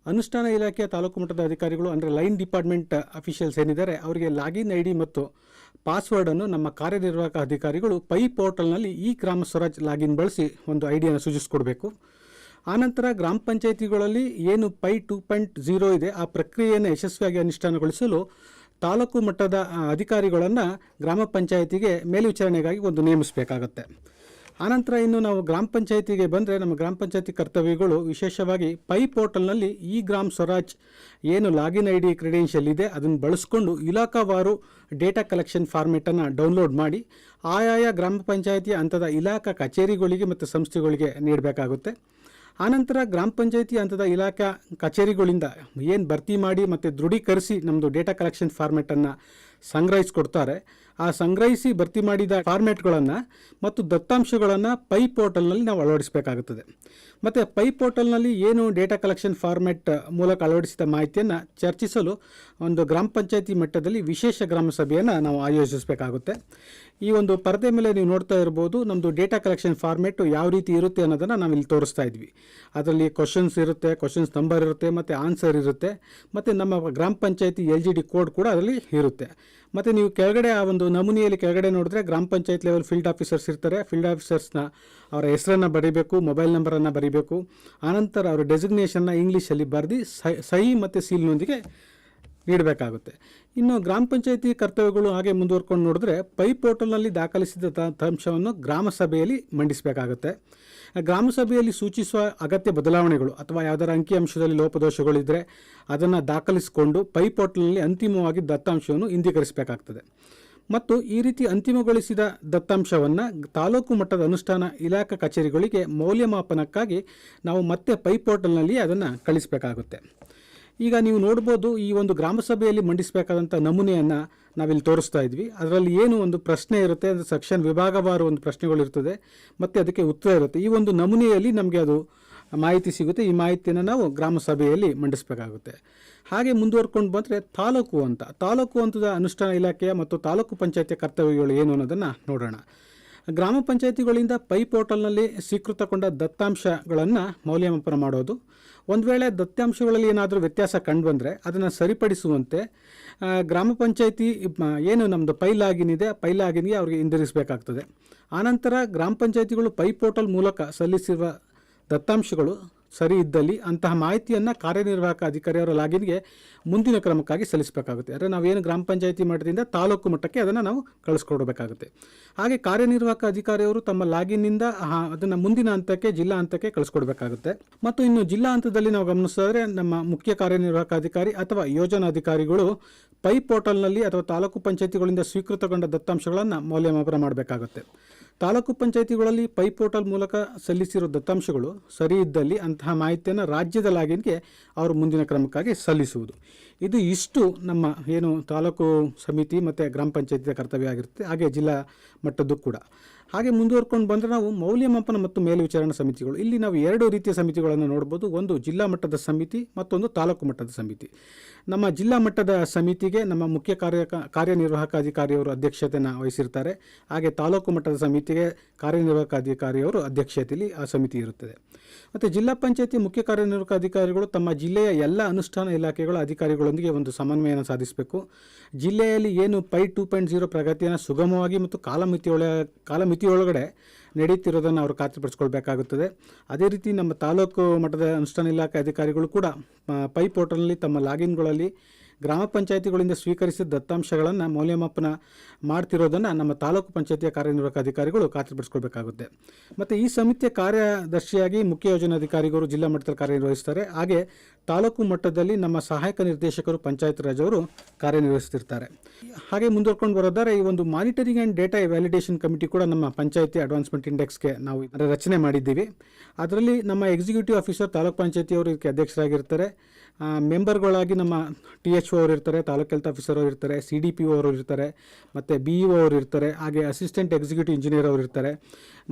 ಅನುಷ್ಠಾನ ಇಲಾಖೆಯ ತಾಲೂಕು ಮಟ್ಟದ ಅಧಿಕಾರಿಗಳು, ಅಂದರೆ ಲೈನ್ ಡಿಪಾರ್ಟ್ಮೆಂಟ್ ಅಫಿಷಿಯಲ್ಸ್ ಏನಿದ್ದಾರೆ, ಅವರಿಗೆ ಲಾಗಿನ್ ಐ ಡಿ ಮತ್ತು ಪಾಸ್ವರ್ಡನ್ನು ನಮ್ಮ ಕಾರ್ಯನಿರ್ವಾಹಕ ಅಧಿಕಾರಿಗಳು ಪೈ ಪೋರ್ಟಲ್ನಲ್ಲಿ ಈ ಗ್ರಾಮ ಸ್ವರಾಜ್ ಲಾಗಿನ್ ಬಳಸಿ ಒಂದು ಐ ಡಿಯನ್ನು ಸೂಚಿಸಿಕೊಡ್ಬೇಕು ಆನಂತರ ಗ್ರಾಮ ಪಂಚಾಯಿತಿಗಳಲ್ಲಿ ಏನು ಪೈ ಟೂ ಪಾಯಿಂಟ್ ಝೀರೋ ಇದೆ, ಆ ಪ್ರಕ್ರಿಯೆಯನ್ನು ಯಶಸ್ವಿಯಾಗಿ ಅನುಷ್ಠಾನಗೊಳಿಸಲು ತಾಲೂಕು ಮಟ್ಟದ ಅಧಿಕಾರಿಗಳನ್ನು ಗ್ರಾಮ ಪಂಚಾಯಿತಿಗೆ ಮೇಲ್ವಿಚಾರಣೆಗಾಗಿ ಒಂದು ನೇಮಿಸಬೇಕಾಗತ್ತೆ. ಆನಂತರ ಇನ್ನು ನಾವು ಗ್ರಾಮ ಪಂಚಾಯತಿಗೆ ಬಂದರೆ ನಮ್ಮ ಗ್ರಾಮ ಪಂಚಾಯತಿ ಕರ್ತವ್ಯಗಳು ವಿಶೇಷವಾಗಿ ಪೈ ಪೋರ್ಟಲ್ನಲ್ಲಿ ಈ ಗ್ರಾಮ್ ಸ್ವರಾಜ್ ಏನು ಲಾಗಿನ್ ಐ ಡಿ ಕ್ರೆಡೆನ್ಷಿಯಲ್ ಇದೆ, ಅದನ್ನು ಬಳಸ್ಕೊಂಡು ಇಲಾಖಾವಾರು ಡೇಟಾ ಕಲೆಕ್ಷನ್ ಫಾರ್ಮೆಟನ್ನು ಡೌನ್ಲೋಡ್ ಮಾಡಿ ಆಯಾಯ ಗ್ರಾಮ ಪಂಚಾಯತಿ ಹಂತದ ಇಲಾಖಾ ಕಚೇರಿಗಳಿಗೆ ಮತ್ತು ಸಂಸ್ಥೆಗಳಿಗೆ ನೀಡಬೇಕಾಗುತ್ತೆ. ಆನಂತರ ಗ್ರಾಮ ಪಂಚಾಯತಿ ಹಂತದ ಇಲಾಖಾ ಕಚೇರಿಗಳಿಂದ ಏನು ಭರ್ತಿ ಮಾಡಿ ಮತ್ತು ದೃಢೀಕರಿಸಿ ನಮ್ಮದು ಡೇಟಾ ಕಲೆಕ್ಷನ್ ಫಾರ್ಮೆಟನ್ನು ಸಂಗ್ರಹಿಸಿಕೊಡ್ತಾರೆ. ಆ ಸಂಗ್ರಹಿಸಿ ಭರ್ತಿ ಮಾಡಿದ ಫಾರ್ಮೆಟ್ಗಳನ್ನು ಮತ್ತು ದತ್ತಾಂಶಗಳನ್ನು ಪೈ ಪೋರ್ಟಲ್ನಲ್ಲಿ ನಾವು ಅಳವಡಿಸಬೇಕಾಗುತ್ತದೆ. ಮತ್ತು ಪೈ ಪೋರ್ಟಲ್ನಲ್ಲಿ ಏನು ಡೇಟಾ ಕಲೆಕ್ಷನ್ ಫಾರ್ಮೆಟ್ ಮೂಲಕ ಅಳವಡಿಸಿದ ಮಾಹಿತಿಯನ್ನು ಚರ್ಚಿಸಲು ಒಂದು ಗ್ರಾಮ ಪಂಚಾಯಿತಿ ಮಟ್ಟದಲ್ಲಿ ವಿಶೇಷ ಗ್ರಾಮ ಸಭೆಯನ್ನು ನಾವು ಆಯೋಜಿಸಬೇಕಾಗುತ್ತೆ. ಈ ಒಂದು ಪರದೆ ಮೇಲೆ ನೀವು ನೋಡ್ತಾ ಇರ್ಬೋದು ನಮ್ಮದು ಡೇಟಾ ಕಲೆಕ್ಷನ್ ಫಾರ್ಮೆಟು ಯಾವ ರೀತಿ ಇರುತ್ತೆ ಅನ್ನೋದನ್ನು ನಾವು ಇಲ್ಲಿ ತೋರಿಸ್ತಾ ಇದ್ವಿ. ಅದರಲ್ಲಿ ಕ್ವಶನ್ಸ್ ಇರುತ್ತೆ ಕ್ವಶನ್ಸ್ ನಂಬರ್ ಇರುತ್ತೆ, ಮತ್ತು ಆನ್ಸರ್ ಇರುತ್ತೆ, ಮತ್ತು ನಮ್ಮ ಗ್ರಾಮ ಪಂಚಾಯತಿ ಎಲ್ ಜಿ ಡಿ ಕೋಡ್ ಕೂಡ ಅದರಲ್ಲಿ ಇರುತ್ತೆ. ಮತ್ತು ನೀವು ಕೆಳಗಡೆ ಆ ಒಂದು ನಮೂನೆಯಲ್ಲಿ ಕೆಳಗಡೆ ನೋಡಿದ್ರೆ ಗ್ರಾಮ ಪಂಚಾಯತ್ ಲೆವೆಲ್ ಫೀಲ್ಡ್ ಆಫೀಸರ್ಸ್ ಇರ್ತಾರೆ. ಫೀಲ್ಡ್ ಆಫೀಸರ್ಸ್ನ ಅವರ ಹೆಸರನ್ನು ಬರೀಬೇಕು ಮೊಬೈಲ್ ನಂಬರನ್ನು ಬರೀಬೇಕು. ಆನಂತರ ಅವರ ಡೆಸಿಗ್ನೇಷನ್ನ ಇಂಗ್ಲೀಷಲ್ಲಿ ಬರೆದು ಸಹಿ ಮತ್ತು ಸೀಲ್ನೊಂದಿಗೆ ನೀಡಬೇಕಾಗುತ್ತೆ. ಇನ್ನು ಗ್ರಾಮ ಪಂಚಾಯಿತಿ ಕರ್ತವ್ಯಗಳು ಹಾಗೆ ಮುಂದುವರ್ಕೊಂಡು ನೋಡಿದ್ರೆ ಪೈ ಪೋರ್ಟಲ್ನಲ್ಲಿ ದಾಖಲಿಸಿದ ದತ್ತಾಂಶವನ್ನು ಗ್ರಾಮ ಸಭೆಯಲ್ಲಿ ಮಂಡಿಸಬೇಕಾಗುತ್ತೆ. ಗ್ರಾಮ ಸಭೆಯಲ್ಲಿ ಸೂಚಿಸುವ ಅಗತ್ಯ ಬದಲಾವಣೆಗಳು ಅಥವಾ ಯಾವುದರ ಅಂಕಿಅಂಶದಲ್ಲಿ ಲೋಪದೋಷಗಳಿದ್ದರೆ ಅದನ್ನು ದಾಖಲಿಸಿಕೊಂಡು ಪೈ ಪೋರ್ಟಲ್ನಲ್ಲಿ ಅಂತಿಮವಾಗಿ ದತ್ತಾಂಶವನ್ನು ಇಂದೀಕರಿಸಬೇಕಾಗ್ತದೆ ಮತ್ತು ಈ ರೀತಿ ಅಂತಿಮಗೊಳಿಸಿದ ದತ್ತಾಂಶವನ್ನು ತಾಲೂಕು ಮಟ್ಟದ ಅನುಷ್ಠಾನ ಇಲಾಖಾ ಕಚೇರಿಗಳಿಗೆ ಮೌಲ್ಯಮಾಪನಕ್ಕಾಗಿ ನಾವು ಮತ್ತೆ ಪೈ ಪೋರ್ಟಲ್ನಲ್ಲಿ ಅದನ್ನು ಕಳಿಸಬೇಕಾಗುತ್ತೆ. ಈಗ ನೀವು ನೋಡ್ಬೋದು ಈ ಒಂದು ಗ್ರಾಮ ಸಭೆಯಲ್ಲಿ ಮಂಡಿಸಬೇಕಾದಂಥ ನಮೂನೆಯನ್ನು ನಾವಿಲ್ಲಿ ತೋರಿಸ್ತಾ ಇದ್ವಿ. ಅದರಲ್ಲಿ ಏನು ಒಂದು ಪ್ರಶ್ನೆ ಇರುತ್ತೆ ಅಂದರೆ ಸೆಕ್ಷನ್ ವಿಭಾಗವಾರು ಒಂದು ಪ್ರಶ್ನೆಗಳಿರ್ತದೆ ಮತ್ತು ಅದಕ್ಕೆ ಉತ್ತರ ಇರುತ್ತೆ. ಈ ಒಂದು ನಮೂನೆಯಲ್ಲಿ ನಮಗೆ ಅದು ಮಾಹಿತಿ ಸಿಗುತ್ತೆ. ಈ ಮಾಹಿತಿಯನ್ನು ನಾವು ಗ್ರಾಮ ಸಭೆಯಲ್ಲಿ ಮಂಡಿಸಬೇಕಾಗುತ್ತೆ. ಹಾಗೆ ಮುಂದುವರ್ಕೊಂಡು ಬಂದರೆ ತಾಲೂಕು ಅಂತ. ತಾಲೂಕು ಅಂತದ ಅನುಷ್ಠಾನ ಇಲಾಖೆಯ ಮತ್ತು ತಾಲೂಕು ಪಂಚಾಯತಿಯ ಕರ್ತವ್ಯಗಳು ಏನು ಅನ್ನೋದನ್ನು ನೋಡೋಣ. ಗ್ರಾಮ ಪಂಚಾಯತಿಗಳಿಂದ ಪೈ ಪೋರ್ಟಲ್ನಲ್ಲಿ ಸ್ವೀಕೃತಗೊಂಡ ದತ್ತಾಂಶಗಳನ್ನು ಮೌಲ್ಯಮಾಪನ ಮಾಡೋದು ಒಂದು ವೇಳೆ ದತ್ತಾಂಶಗಳಲ್ಲಿ ಏನಾದರೂ ವ್ಯತ್ಯಾಸ ಕಂಡುಬಂದರೆ ಅದನ್ನು ಸರಿಪಡಿಸುವಂತೆ ಗ್ರಾಮ ಪಂಚಾಯಿತಿ ಏನು ನಮ್ಮದು ಪೈಲಾಗಿನಿದೆ ಪೈಲಾಗಿನಿಗೆ ಅವರಿಗೆ ಹಿಂದಿರಿಸಬೇಕಾಗ್ತದೆ. ಆನಂತರ ಗ್ರಾಮ ಪಂಚಾಯಿತಿಗಳು ಪೈ ಪೋರ್ಟಲ್ ಮೂಲಕ ಸಲ್ಲಿಸಿರುವ ದತ್ತಾಂಶಗಳು ಸರಿ ಇದ್ದಲ್ಲಿ ಅಂತಹ ಮಾಹಿತಿಯನ್ನು ಕಾರ್ಯನಿರ್ವಾಹಕ ಅಧಿಕಾರಿಯವರ ಲಾಗಿನ್ಗೆ ಮುಂದಿನ ಕ್ರಮಕ್ಕಾಗಿ ಸಲ್ಲಿಸಬೇಕಾಗುತ್ತೆ. ಅಂದರೆ ನಾವೇನು ಗ್ರಾಮ ಪಂಚಾಯಿತಿ ಮಟ್ಟದಿಂದ ತಾಲೂಕು ಮಟ್ಟಕ್ಕೆ ಅದನ್ನು ನಾವು ಕಳಿಸ್ಕೊಡ್ಬೇಕಾಗುತ್ತೆ. ಹಾಗೆ ಕಾರ್ಯನಿರ್ವಾಹಕ ಅಧಿಕಾರಿಯವರು ತಮ್ಮ ಲಾಗಿನ್ನಿಂದ ಅದನ್ನು ಮುಂದಿನ ಹಂತಕ್ಕೆ, ಜಿಲ್ಲಾ ಹಂತಕ್ಕೆ ಕಳಿಸ್ಕೊಡ್ಬೇಕಾಗುತ್ತೆ. ಮತ್ತು ಇನ್ನು ಜಿಲ್ಲಾ ಹಂತದಲ್ಲಿ ನಾವು ಗಮನಿಸಿದ್ರೆ ನಮ್ಮ ಮುಖ್ಯ ಕಾರ್ಯನಿರ್ವಾಹಕ ಅಧಿಕಾರಿ ಅಥವಾ ಯೋಜನಾಧಿಕಾರಿಗಳು ಪೈ ಪೋರ್ಟಲ್ನಲ್ಲಿ ಅಥವಾ ತಾಲೂಕು ಪಂಚಾಯಿತಿಗಳಿಂದ ಸ್ವೀಕೃತಗೊಂಡ ದತ್ತಾಂಶಗಳನ್ನು ಮೌಲ್ಯಮಾಪನ ಮಾಡಬೇಕಾಗುತ್ತೆ. ತಾಲೂಕು ಪಂಚಾಯಿತಿಗಳಲ್ಲಿ ಪೈಪೋರ್ಟಲ್ ಮೂಲಕ ಸಲ್ಲಿಸಿರುವ ದತ್ತಾಂಶಗಳು ಸರಿ ಇದ್ದಲ್ಲಿ ಅಂತಹ ಮಾಹಿತಿಯನ್ನು ರಾಜ್ಯದ ಲಾಗಿನ್ಗೆ ಅವರು ಮುಂದಿನ ಕ್ರಮಕ್ಕಾಗಿ ಸಲ್ಲಿಸುವುದು. ಇದು ಇಷ್ಟು ನಮ್ಮ ಏನು ತಾಲೂಕು ಸಮಿತಿ ಮತ್ತು ಗ್ರಾಮ ಪಂಚಾಯಿತಿಯ ಕರ್ತವ್ಯ ಆಗಿರುತ್ತೆ. ಹಾಗೆ ಜಿಲ್ಲಾ ಮಟ್ಟದ್ದು ಕೂಡ. ಹಾಗೆ ಮುಂದುವರ್ಕೊಂಡು ಬಂದರೆ ನಾವು ಮೌಲ್ಯಮಾಪನ ಮತ್ತು ಮೇಲ್ವಿಚಾರಣಾ ಸಮಿತಿಗಳು. ಇಲ್ಲಿ ನಾವು ಎರಡು ರೀತಿಯ ಸಮಿತಿಗಳನ್ನು ನೋಡ್ಬೋದು. ಒಂದು ಜಿಲ್ಲಾ ಮಟ್ಟದ ಸಮಿತಿ, ಮತ್ತೊಂದು ತಾಲೂಕು ಮಟ್ಟದ ಸಮಿತಿ. ನಮ್ಮ ಜಿಲ್ಲಾ ಮಟ್ಟದ ಸಮಿತಿಗೆ ನಮ್ಮ ಮುಖ್ಯ ಕಾರ್ಯ ಕಾರ್ಯನಿರ್ವಾಹಕ ಅಧಿಕಾರಿಯವರು ಅಧ್ಯಕ್ಷತೆಯನ್ನು ವಹಿಸಿರ್ತಾರೆ. ಹಾಗೆ ತಾಲೂಕು ಮಟ್ಟದ ಸಮಿತಿಗೆ ಕಾರ್ಯನಿರ್ವಾಹಕ ಅಧಿಕಾರಿಯವರು ಅಧ್ಯಕ್ಷತೆಯಲ್ಲಿ ಆ ಸಮಿತಿ ಇರುತ್ತದೆ. ಮತ್ತು ಜಿಲ್ಲಾ ಪಂಚಾಯತಿ ಮುಖ್ಯ ಕಾರ್ಯನಿರ್ವಾಹಕ ಅಧಿಕಾರಿಗಳು ತಮ್ಮ ಜಿಲ್ಲೆಯ ಎಲ್ಲ ಅನುಷ್ಠಾನ ಇಲಾಖೆಗಳ ಅಧಿಕಾರಿಗಳೊಂದಿಗೆ ಒಂದು ಸಮನ್ವಯನ ಸಾಧಿಸಬೇಕು. ಜಿಲ್ಲೆಯಲ್ಲಿ ಏನು ಪೈ ಟೂ ಪಾಯಿಂಟ್ ಜೀರೋ ಪ್ರಗತಿಯನ್ನು ಸುಗಮವಾಗಿ ಮತ್ತು ಕಾಲಮಿತಿಯೊಳ ಕಾಲಮಿತಿಯೊಳಗಡೆ ನಡೆಯುತ್ತಿರೋದನ್ನು ಅವರು ಖಾತ್ರಿಪಡಿಸ್ಕೊಳ್ಬೇಕಾಗುತ್ತದೆ. ಅದೇ ರೀತಿ ನಮ್ಮ ತಾಲೂಕು ಮಟ್ಟದ ಅನುಷ್ಠಾನ ಇಲಾಖೆ ಅಧಿಕಾರಿಗಳು ಕೂಡ ಆ, ಪೈ ಪೋರ್ಟಲ್ನಲ್ಲಿ ತಮ್ಮ ಲಾಗಿನ್ಗಳಲ್ಲಿ ಗ್ರಾಮ ಪಂಚಾಯಿತಿಗಳಿಂದ ಸ್ವೀಕರಿಸಿದ ದತ್ತಾಂಶಗಳನ್ನು ಮೌಲ್ಯಮಾಪನ ಮಾಡ್ತಿರೋದನ್ನು ನಮ್ಮ ತಾಲೂಕು ಪಂಚಾಯತಿಯ ಕಾರ್ಯನಿರ್ವಾಹಕ ಅಧಿಕಾರಿಗಳು ಖಾತ್ರಿಪಡಿಸ್ಕೊಳ್ಬೇಕಾಗುತ್ತೆ. ಮತ್ತು ಈ ಸಮಿತಿಯ ಕಾರ್ಯದರ್ಶಿಯಾಗಿ ಮುಖ್ಯ ಯೋಜನಾಧಿಕಾರಿಗಳು ಜಿಲ್ಲಾ ಮಟ್ಟದಲ್ಲಿ ಕಾರ್ಯನಿರ್ವಹಿಸ್ತಾರೆ. ಹಾಗೆ ತಾಲೂಕು ಮಟ್ಟದಲ್ಲಿ ನಮ್ಮ ಸಹಾಯಕ ನಿರ್ದೇಶಕರು ಪಂಚಾಯತ್ ರಾಜ್ ಅವರು ಕಾರ್ಯನಿರ್ವಹಿಸ್ತಿರ್ತಾರೆ. ಹಾಗೆ ಮುಂದುವರ್ಕೊಂಡು ಬರೋದಾದ್ರೆ ಈ ಒಂದು monitoring and data validation committee ಕೂಡ ನಮ್ಮ ಪಂಚಾಯಿತಿ ಅಡ್ವಾನ್ಸ್ಮೆಂಟ್ ಇಂಡೆಕ್ಸ್ಗೆ ನಾವು ರಚನೆ ಮಾಡಿದ್ದೀವಿ. ಅದರಲ್ಲಿ ನಮ್ಮ ಎಕ್ಸಿಕ್ಯೂಟಿವ್ ಆಫೀಸರ್ ತಾಲೂಕು ಪಂಚಾಯತಿಯವರು ಇದಕ್ಕೆ ಅಧ್ಯಕ್ಷರಾಗಿರ್ತಾರೆ. ಮೆಂಬರ್ಗಳಾಗಿ ನಮ್ಮ ಟಿ ಎಚ್ ಒ ಅವರು ಇರ್ತಾರೆ, ತಾಲೂಕು ಹೆಲ್ತ್ ಆಫೀಸರ್ ಅವರು ಇರ್ತಾರೆ, ಸಿ ಡಿ ಪಿ ಅವರು ಇರ್ತಾರೆ, ಮತ್ತು ಬಿ ಇ ಅವರು ಇರ್ತಾರೆ, ಹಾಗೆ ಅಸಿಸ್ಟೆಂಟ್ ಎಕ್ಸಿಕ್ಯೂಟಿವ್ ಇಂಜಿನಿಯರ್ ಅವರು ಇರ್ತಾರೆ,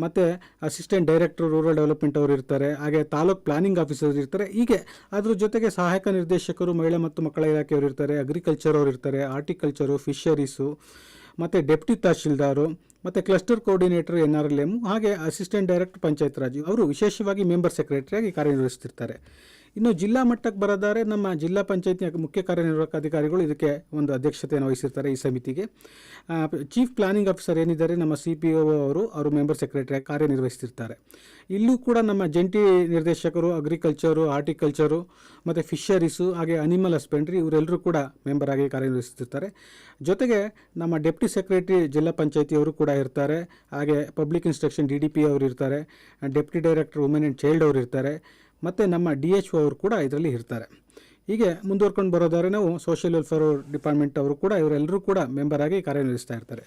ಮತ್ತು ಅಸಿಸ್ಟೆಂಟ್ ಡೈರೆಕ್ಟರ್ ರೂರಲ್ ಡೆವಲಪ್ಮೆಂಟ್ ಅವರು ಇರ್ತಾರೆ, ಹಾಗೆ ತಾಲೂಕ್ ಪ್ಲಾನಿಂಗ್ ಆಫೀಸರ್ ಇರ್ತಾರೆ. ಹೀಗೆ ಅದ್ರ ಜೊತೆಗೆ ಸಹಾಯಕ ನಿರ್ದೇಶಕರು, ಮಹಿಳಾ ಮತ್ತು ಮಕ್ಕಳ ಇಲಾಖೆಯವರು ಇರ್ತಾರೆ ಅಗ್ರಿಕಲ್ಚರ್ ಅವರು ಇರ್ತಾರೆ ಆರ್ಟಿಕಲ್ಚರು ಫಿಶರೀಸು ಮತ್ತು ಡೆಪ್ಟಿ ತಹಶೀಲ್ದಾರು, ಮತ್ತು cluster coordinator N R L M ಹಾಗೆ ಅಸಿಸ್ಟೆಂಟ್ ಡೈರೆಕ್ಟರ್ ಪಂಚಾಯತ್ ರಾಜ್ ಅವರು ವಿಶೇಷವಾಗಿ ಮೆಂಬರ್ ಸೆಕ್ರೆಟರಿಯಾಗಿ ಕಾರ್ಯನಿರ್ವಹಿಸ್ತಿರ್ತಾರೆ. ಇನ್ನು ಜಿಲ್ಲಾ ಮಟ್ಟಕ್ಕೆ ಬರೋದಾದ್ರೆ ನಮ್ಮ ಜಿಲ್ಲಾ ಪಂಚಾಯತ್ನ ಮುಖ್ಯ ಕಾರ್ಯನಿರ್ವಾಹಕ ಅಧಿಕಾರಿಗಳು. ಇದಕ್ಕೆ ಒಂದು ಅಧ್ಯಕ್ಷತೆಯನ್ನು ವಹಿಸಿರ್ತಾರೆ ಈ ಸಮಿತಿಗೆ. ಚೀಫ್ ಪ್ಲಾನಿಂಗ್ ಆಫೀಸರ್ ಏನಿದ್ದಾರೆ? ನಮ್ಮ ಸಿ ಪಿ ಒ ಅವರು ಅವರು ಮೆಂಬರ್ ಸೆಕ್ರೆಟರಿಯಾಗಿ ಕಾರ್ಯನಿರ್ವಹಿಸ್ತಿರ್ತಾರೆ. ಇಲ್ಲೂ ಕೂಡ ನಮ್ಮ ಜಂಟಿ ನಿರ್ದೇಶಕರು ಅಗ್ರಿಕಲ್ಚರು ಹಾರ್ಟಿಕಲ್ಚರು ಮತ್ತು ಫಿಶರೀಸು ಹಾಗೆ ಅನಿಮಲ್ ಹಸ್ಬೆಂಡ್ರಿ ಇವರೆಲ್ಲರೂ ಕೂಡ ಮೆಂಬರ್ ಆಗಿ ಕಾರ್ಯನಿರ್ವಹಿಸ್ತಿರ್ತಾರೆ. ಜೊತೆಗೆ ನಮ್ಮ ಡೆಪ್ಟಿ ಸೆಕ್ರೆಟರಿ ಜಿಲ್ಲಾ ಪಂಚಾಯತಿಯವರು ಕೂಡ ಇರ್ತಾರೆ. ಹಾಗೆ public instruction D D P ಅವರು ಇರ್ತಾರೆ. Deputy director women and child ಅವರು ಇರ್ತಾರೆ. ಮತ್ತು ನಮ್ಮ ಡಿ ಎಚ್ ಒ ಅವರು ಕೂಡ ಇದರಲ್ಲಿ ಇರ್ತಾರೆ. ಹೀಗೆ ಮುಂದುವರ್ಕೊಂಡು ಬರೋದಾದ್ರೆ ನಾವು ಸೋಷಿಯಲ್ ವೆಲ್ಫೇರ್ ಡಿಪಾರ್ಟ್ಮೆಂಟ್ ಅವರು ಕೂಡ ಇವರೆಲ್ಲರೂ ಕೂಡ ಮೆಂಬರ್ ಆಗಿ ಕಾರ್ಯನಿರ್ವಹಿಸ್ತಾ ಇರ್ತಾರೆ.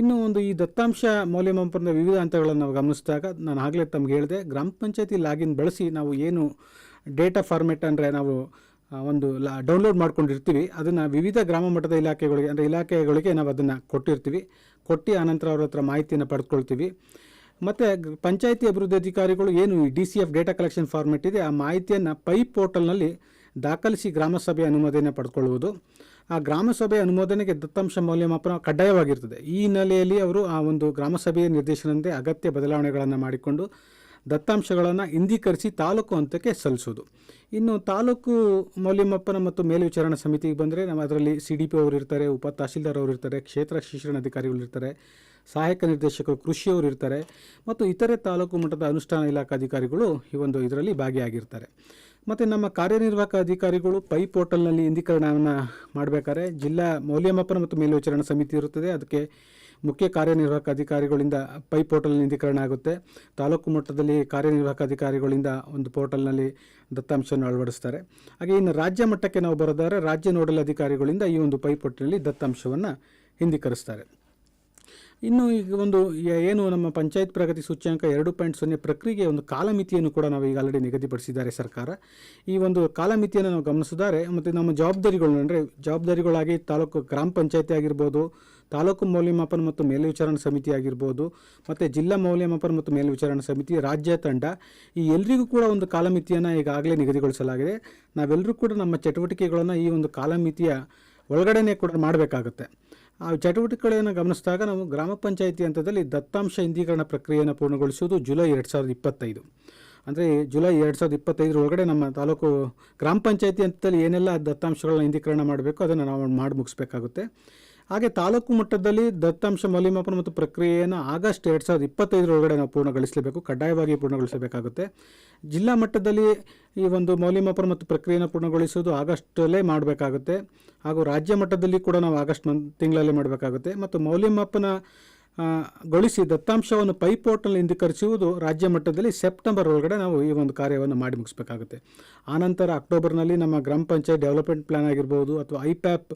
ಇನ್ನು ಒಂದು ಈ ದತ್ತಾಂಶ ಮೌಲ್ಯಮಾಪನದ ವಿವಿಧ ಹಂತಗಳನ್ನು ನಾವು ಗಮನಿಸಿದಾಗ ನಾನು ಆಗಲೇ ತಮ್ಗೆ ಹೇಳಿದೆ, ಗ್ರಾಮ ಪಂಚಾಯತಿ ಲಾಗಿನ್ ಬಳಸಿ ನಾವು ಏನು ಡೇಟಾ ಫಾರ್ಮೆಟ್ ಅಂದರೆ ನಾವು ಒಂದು ಲಾ ಡೌನ್ಲೋಡ್ ಮಾಡ್ಕೊಂಡಿರ್ತೀವಿ, ಅದನ್ನು ವಿವಿಧ ಗ್ರಾಮ ಮಟ್ಟದ ಇಲಾಖೆಗಳಿಗೆ, ಅಂದರೆ ಇಲಾಖೆಗಳಿಗೆ ನಾವು ಅದನ್ನು ಕೊಟ್ಟಿರ್ತೀವಿ. ಕೊಟ್ಟು ಆನಂತರ ಅವ್ರ ಹತ್ರ ಮಾಹಿತಿಯನ್ನು ಪಡೆದುಕೊಳ್ತೀವಿ ಮತ್ತು ಪಂಚಾಯಿತಿ ಅಭಿವೃದ್ಧಿ ಅಧಿಕಾರಿಗಳು ಏನು D C F data collection format ಇದೆ, ಆ ಮಾಹಿತಿಯನ್ನು ಪೈಪ್ ಪೋರ್ಟಲ್ನಲ್ಲಿ ದಾಖಲಿಸಿ ಗ್ರಾಮಸಭೆ ಅನುಮೋದನೆ ಪಡ್ಕೊಳ್ಳುವುದು. ಆ ಗ್ರಾಮಸಭೆ ಅನುಮೋದನೆಗೆ ದತ್ತಾಂಶ ಮೌಲ್ಯಮಾಪನ ಕಡ್ಡಾಯವಾಗಿರ್ತದೆ ಈ ಹಿನ್ನೆಲೆಯಲ್ಲಿ ಅವರು ಆ ಒಂದು ಗ್ರಾಮಸಭೆಯ ನಿರ್ದೇಶನದಂತೆ ಅಗತ್ಯ ಬದಲಾವಣೆಗಳನ್ನು ಮಾಡಿಕೊಂಡು ದತ್ತಾಂಶಗಳನ್ನು ಇಂದೀಕರಿಸಿ ತಾಲೂಕು ಹಂತಕ್ಕೆ ಸಲ್ಲಿಸೋದು ಇನ್ನು ತಾಲೂಕು ಮೌಲ್ಯಮಾಪನ ಮತ್ತು ಮೇಲ್ವಿಚಾರಣಾ ಸಮಿತಿಗೆ ಬಂದರೆ ನಾವು ಅದರಲ್ಲಿ ಸಿ ಡಿ ಪಿ ಅವರು ಇರ್ತಾರೆ, ಉಪ ತಹಸೀಲ್ದಾರ್ ಅವರು ಇರ್ತಾರೆ, ಕ್ಷೇತ್ರ ಶಿಕ್ಷಣಾಧಿಕಾರಿಗಳು ಇರ್ತಾರೆ ಸಹಾಯಕ ನಿರ್ದೇಶಕರು, ಕೃಷಿಯವರು ಇರ್ತಾರೆ ಮತ್ತು ಇತರೆ ತಾಲೂಕು ಮಟ್ಟದ ಅನುಷ್ಠಾನ ಇಲಾಖಾ ಅಧಿಕಾರಿಗಳು ಈ ಒಂದು ಇದರಲ್ಲಿ ಭಾಗಿಯಾಗಿರ್ತಾರೆ. ಮತ್ತು ನಮ್ಮ ಕಾರ್ಯನಿರ್ವಾಹಕ ಅಧಿಕಾರಿಗಳು ಪೈ ಪೋರ್ಟಲ್ನಲ್ಲಿ ಇಂದೀಕರಣವನ್ನು ಮಾಡಬೇಕಾದ್ರೆ ಜಿಲ್ಲಾ ಮೌಲ್ಯಮಾಪನ ಮತ್ತು ಮೇಲ್ವಿಚಾರಣಾ ಸಮಿತಿ ಇರುತ್ತದೆ. ಅದಕ್ಕೆ ಮುಖ್ಯ ಕಾರ್ಯನಿರ್ವಾಹಕ ಅಧಿಕಾರಿಗಳಿಂದ ಪೈ ಪೋರ್ಟಲ್ನಲ್ಲಿ ಇಂದೀಕರಣ ಆಗುತ್ತೆ. ತಾಲೂಕು ಮಟ್ಟದಲ್ಲಿ ಕಾರ್ಯನಿರ್ವಾಹಕ ಅಧಿಕಾರಿಗಳಿಂದ ಒಂದು ಪೋರ್ಟಲ್ನಲ್ಲಿ ದತ್ತಾಂಶವನ್ನು ಅಳವಡಿಸ್ತಾರೆ. ಹಾಗೆ ಇನ್ನು ರಾಜ್ಯ ಮಟ್ಟಕ್ಕೆ ನಾವು ಬರೋದಾದರೆ ರಾಜ್ಯ ನೋಡಲ್ ಅಧಿಕಾರಿಗಳಿಂದ ಈ ಒಂದು ಪೈ ಪೋರ್ಟಲ್ನಲ್ಲಿ ದತ್ತಾಂಶವನ್ನು ಹಿಂದೀಕರಿಸ್ತಾರೆ. ಇನ್ನು ಈಗ ಒಂದು ಏನು ನಮ್ಮ ಪಂಚಾಯತ್ ಪ್ರಗತಿ ಸೂಚ್ಯಂಕ ಎರಡು ಪಾಯಿಂಟ್ ಸೊನ್ನೆ ಪ್ರಕ್ರಿಯೆಗೆ ಒಂದು ಕಾಲಮಿತಿಯನ್ನು ಕೂಡ ನಾವು ಈಗ ಆಲ್ರೆಡಿ ನಿಗದಿಪಡಿಸಿದ್ದಾರೆ ಸರ್ಕಾರ. ಈ ಒಂದು ಕಾಲಮಿತಿಯನ್ನು ನಾವು ಗಮನಿಸಿದರೆ ಮತ್ತು ನಮ್ಮ ಜವಾಬ್ದಾರಿಗಳು ಅಂದರೆ ಜವಾಬ್ದಾರಿಗಳಾಗಿ ತಾಲೂಕು ಗ್ರಾಮ ಪಂಚಾಯತಿ ಆಗಿರ್ಬೋದು, ತಾಲೂಕು ಮೌಲ್ಯಮಾಪನ ಮತ್ತು ಮೇಲ್ವಿಚಾರಣಾ ಸಮಿತಿ ಆಗಿರ್ಬೋದು, ಮತ್ತು ಜಿಲ್ಲಾ ಮೌಲ್ಯಮಾಪನ ಮತ್ತು ಮೇಲ್ವಿಚಾರಣಾ ಸಮಿತಿ, ರಾಜ್ಯ ತಂಡ, ಈ ಎಲ್ಲರಿಗೂ ಕೂಡ ಒಂದು ಕಾಲಮಿತಿಯನ್ನು ಈಗಾಗಲೇ ನಿಗದಿಗೊಳಿಸಲಾಗಿದೆ. ನಾವೆಲ್ಲರೂ ಕೂಡ ನಮ್ಮ ಚಟುವಟಿಕೆಗಳನ್ನು ಈ ಒಂದು ಕಾಲಮಿತಿಯ ಒಳಗಡೆನೇ ಕೂಡ ಮಾಡಬೇಕಾಗುತ್ತೆ. ಆ ಚಟುವಟಿಕೆಗಳನ್ನು ಗಮನಿಸಿದಾಗ ನಾವು ಗ್ರಾಮ ಪಂಚಾಯಿತಿ ಹಂತದಲ್ಲಿ ದತ್ತಾಂಶ ಇಂದೀಕರಣ ಪ್ರಕ್ರಿಯೆಯನ್ನು ಪೂರ್ಣಗೊಳಿಸುವುದು ಜುಲೈ ಎರಡು ಸಾವಿರದ ಇಪ್ಪತ್ತೈದು. ಅಂದರೆ ಜುಲೈ ಎರಡು ಸಾವಿರದ ಇಪ್ಪತ್ತೈದರ ಒಳಗಡೆ ನಮ್ಮ ತಾಲೂಕು ಗ್ರಾಮ ಪಂಚಾಯಿತಿ ಹಂತದಲ್ಲಿ ಏನೆಲ್ಲ ದತ್ತಾಂಶಗಳನ್ನ ಇಂದೀಕರಣ ಮಾಡಬೇಕು ಅದನ್ನು ನಾವು ಮಾಡಿ ಮುಗಿಸ್ಬೇಕಾಗುತ್ತೆ. ಹಾಗೆ ತಾಲೂಕು ಮಟ್ಟದಲ್ಲಿ ದತ್ತಾಂಶ ಮೌಲ್ಯಮಾಪನ ಮತ್ತು ಪ್ರಕ್ರಿಯೆಯನ್ನು ಆಗಸ್ಟ್ ಎರಡು ಸಾವಿರದ ಇಪ್ಪತ್ತೈದರೊಳಗಡೆ ನಾವು ಪೂರ್ಣಗೊಳಿಸಲೇಬೇಕು, ಕಡ್ಡಾಯವಾಗಿ ಪೂರ್ಣಗೊಳಿಸಬೇಕಾಗುತ್ತೆ. ಜಿಲ್ಲಾ ಮಟ್ಟದಲ್ಲಿ ಈ ಒಂದು ಮೌಲ್ಯಮಾಪನ ಮತ್ತು ಪ್ರಕ್ರಿಯೆಯನ್ನು ಪೂರ್ಣಗೊಳಿಸೋದು ಆಗಸ್ಟಲ್ಲೇ ಮಾಡಬೇಕಾಗುತ್ತೆ. ಹಾಗೂ ರಾಜ್ಯ ಮಟ್ಟದಲ್ಲಿ ಕೂಡ ನಾವು ಆಗಸ್ಟ್ ಮಂತ್ ತಿಂಗಳಲ್ಲೇ ಮಾಡಬೇಕಾಗುತ್ತೆ. ಮತ್ತು ಮೌಲ್ಯಮಾಪನ ಗೊಳಿಸಿ ದತ್ತಾಂಶವನ್ನು ಪೈ ಪೋರ್ಟಲ್ ಇಂದೀಕರಿಸುವುದು ರಾಜ್ಯ ಮಟ್ಟದಲ್ಲಿ ಸೆಪ್ಟೆಂಬರ್ ಒಳಗಡೆ ನಾವು ಈ ಒಂದು ಕಾರ್ಯವನ್ನು ಮಾಡಿ ಮುಗಿಸ್ಬೇಕಾಗುತ್ತೆ. ಆನಂತರ ಅಕ್ಟೋಬರ್ನಲ್ಲಿ ನಮ್ಮ ಗ್ರಾಮ ಪಂಚಾಯತ್ ಡೆವಲಪ್ಮೆಂಟ್ ಪ್ಲ್ಯಾನ್ ಆಗಿರ್ಬೋದು ಅಥವಾ ಐ ಪ್ಯಾಪ್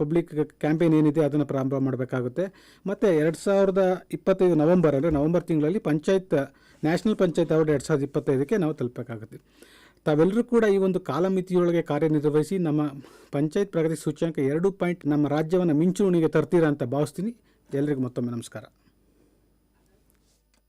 ಪಬ್ಲಿಕ್ ಕ್ಯಾಂಪೇನ್ ಏನಿದೆ ಅದನ್ನು ಪ್ರಾರಂಭ ಮಾಡಬೇಕಾಗುತ್ತೆ. ಮತ್ತು ಎರಡು ಸಾವಿರದ ಇಪ್ಪತ್ತೈದು ನವಂಬರ್ ಅಂದರೆ ನವಂಬರ್ ತಿಂಗಳಲ್ಲಿ ಪಂಚಾಯತ್ ನ್ಯಾಷನಲ್ ಪಂಚಾಯತ್ ಅವಾರ್ಡ್ ಎರಡು ಸಾವಿರದ ಇಪ್ಪತ್ತೈದಕ್ಕೆ ನಾವು ತಲುಪಬೇಕಾಗುತ್ತೆ. ತಾವೆಲ್ಲರೂ ಕೂಡ ಈ ಒಂದು ಕಾಲಮಿತಿಯೊಳಗೆ ಕಾರ್ಯನಿರ್ವಹಿಸಿ ನಮ್ಮ ಪಂಚಾಯತ್ ಪ್ರಗತಿ ಸೂಚ್ಯಾಂಕ ಎರಡು ಪಾಯಿಂಟ್ ನಮ್ಮ ರಾಜ್ಯವನ್ನು ಮಿಂಚುಣಿಗೆ ತರ್ತೀರಾ ಅಂತ ಭಾವಿಸ್ತೀನಿ. ಎಲ್ರಿಗೂ ಮತ್ತೊಮ್ಮೆ ನಮಸ್ಕಾರ.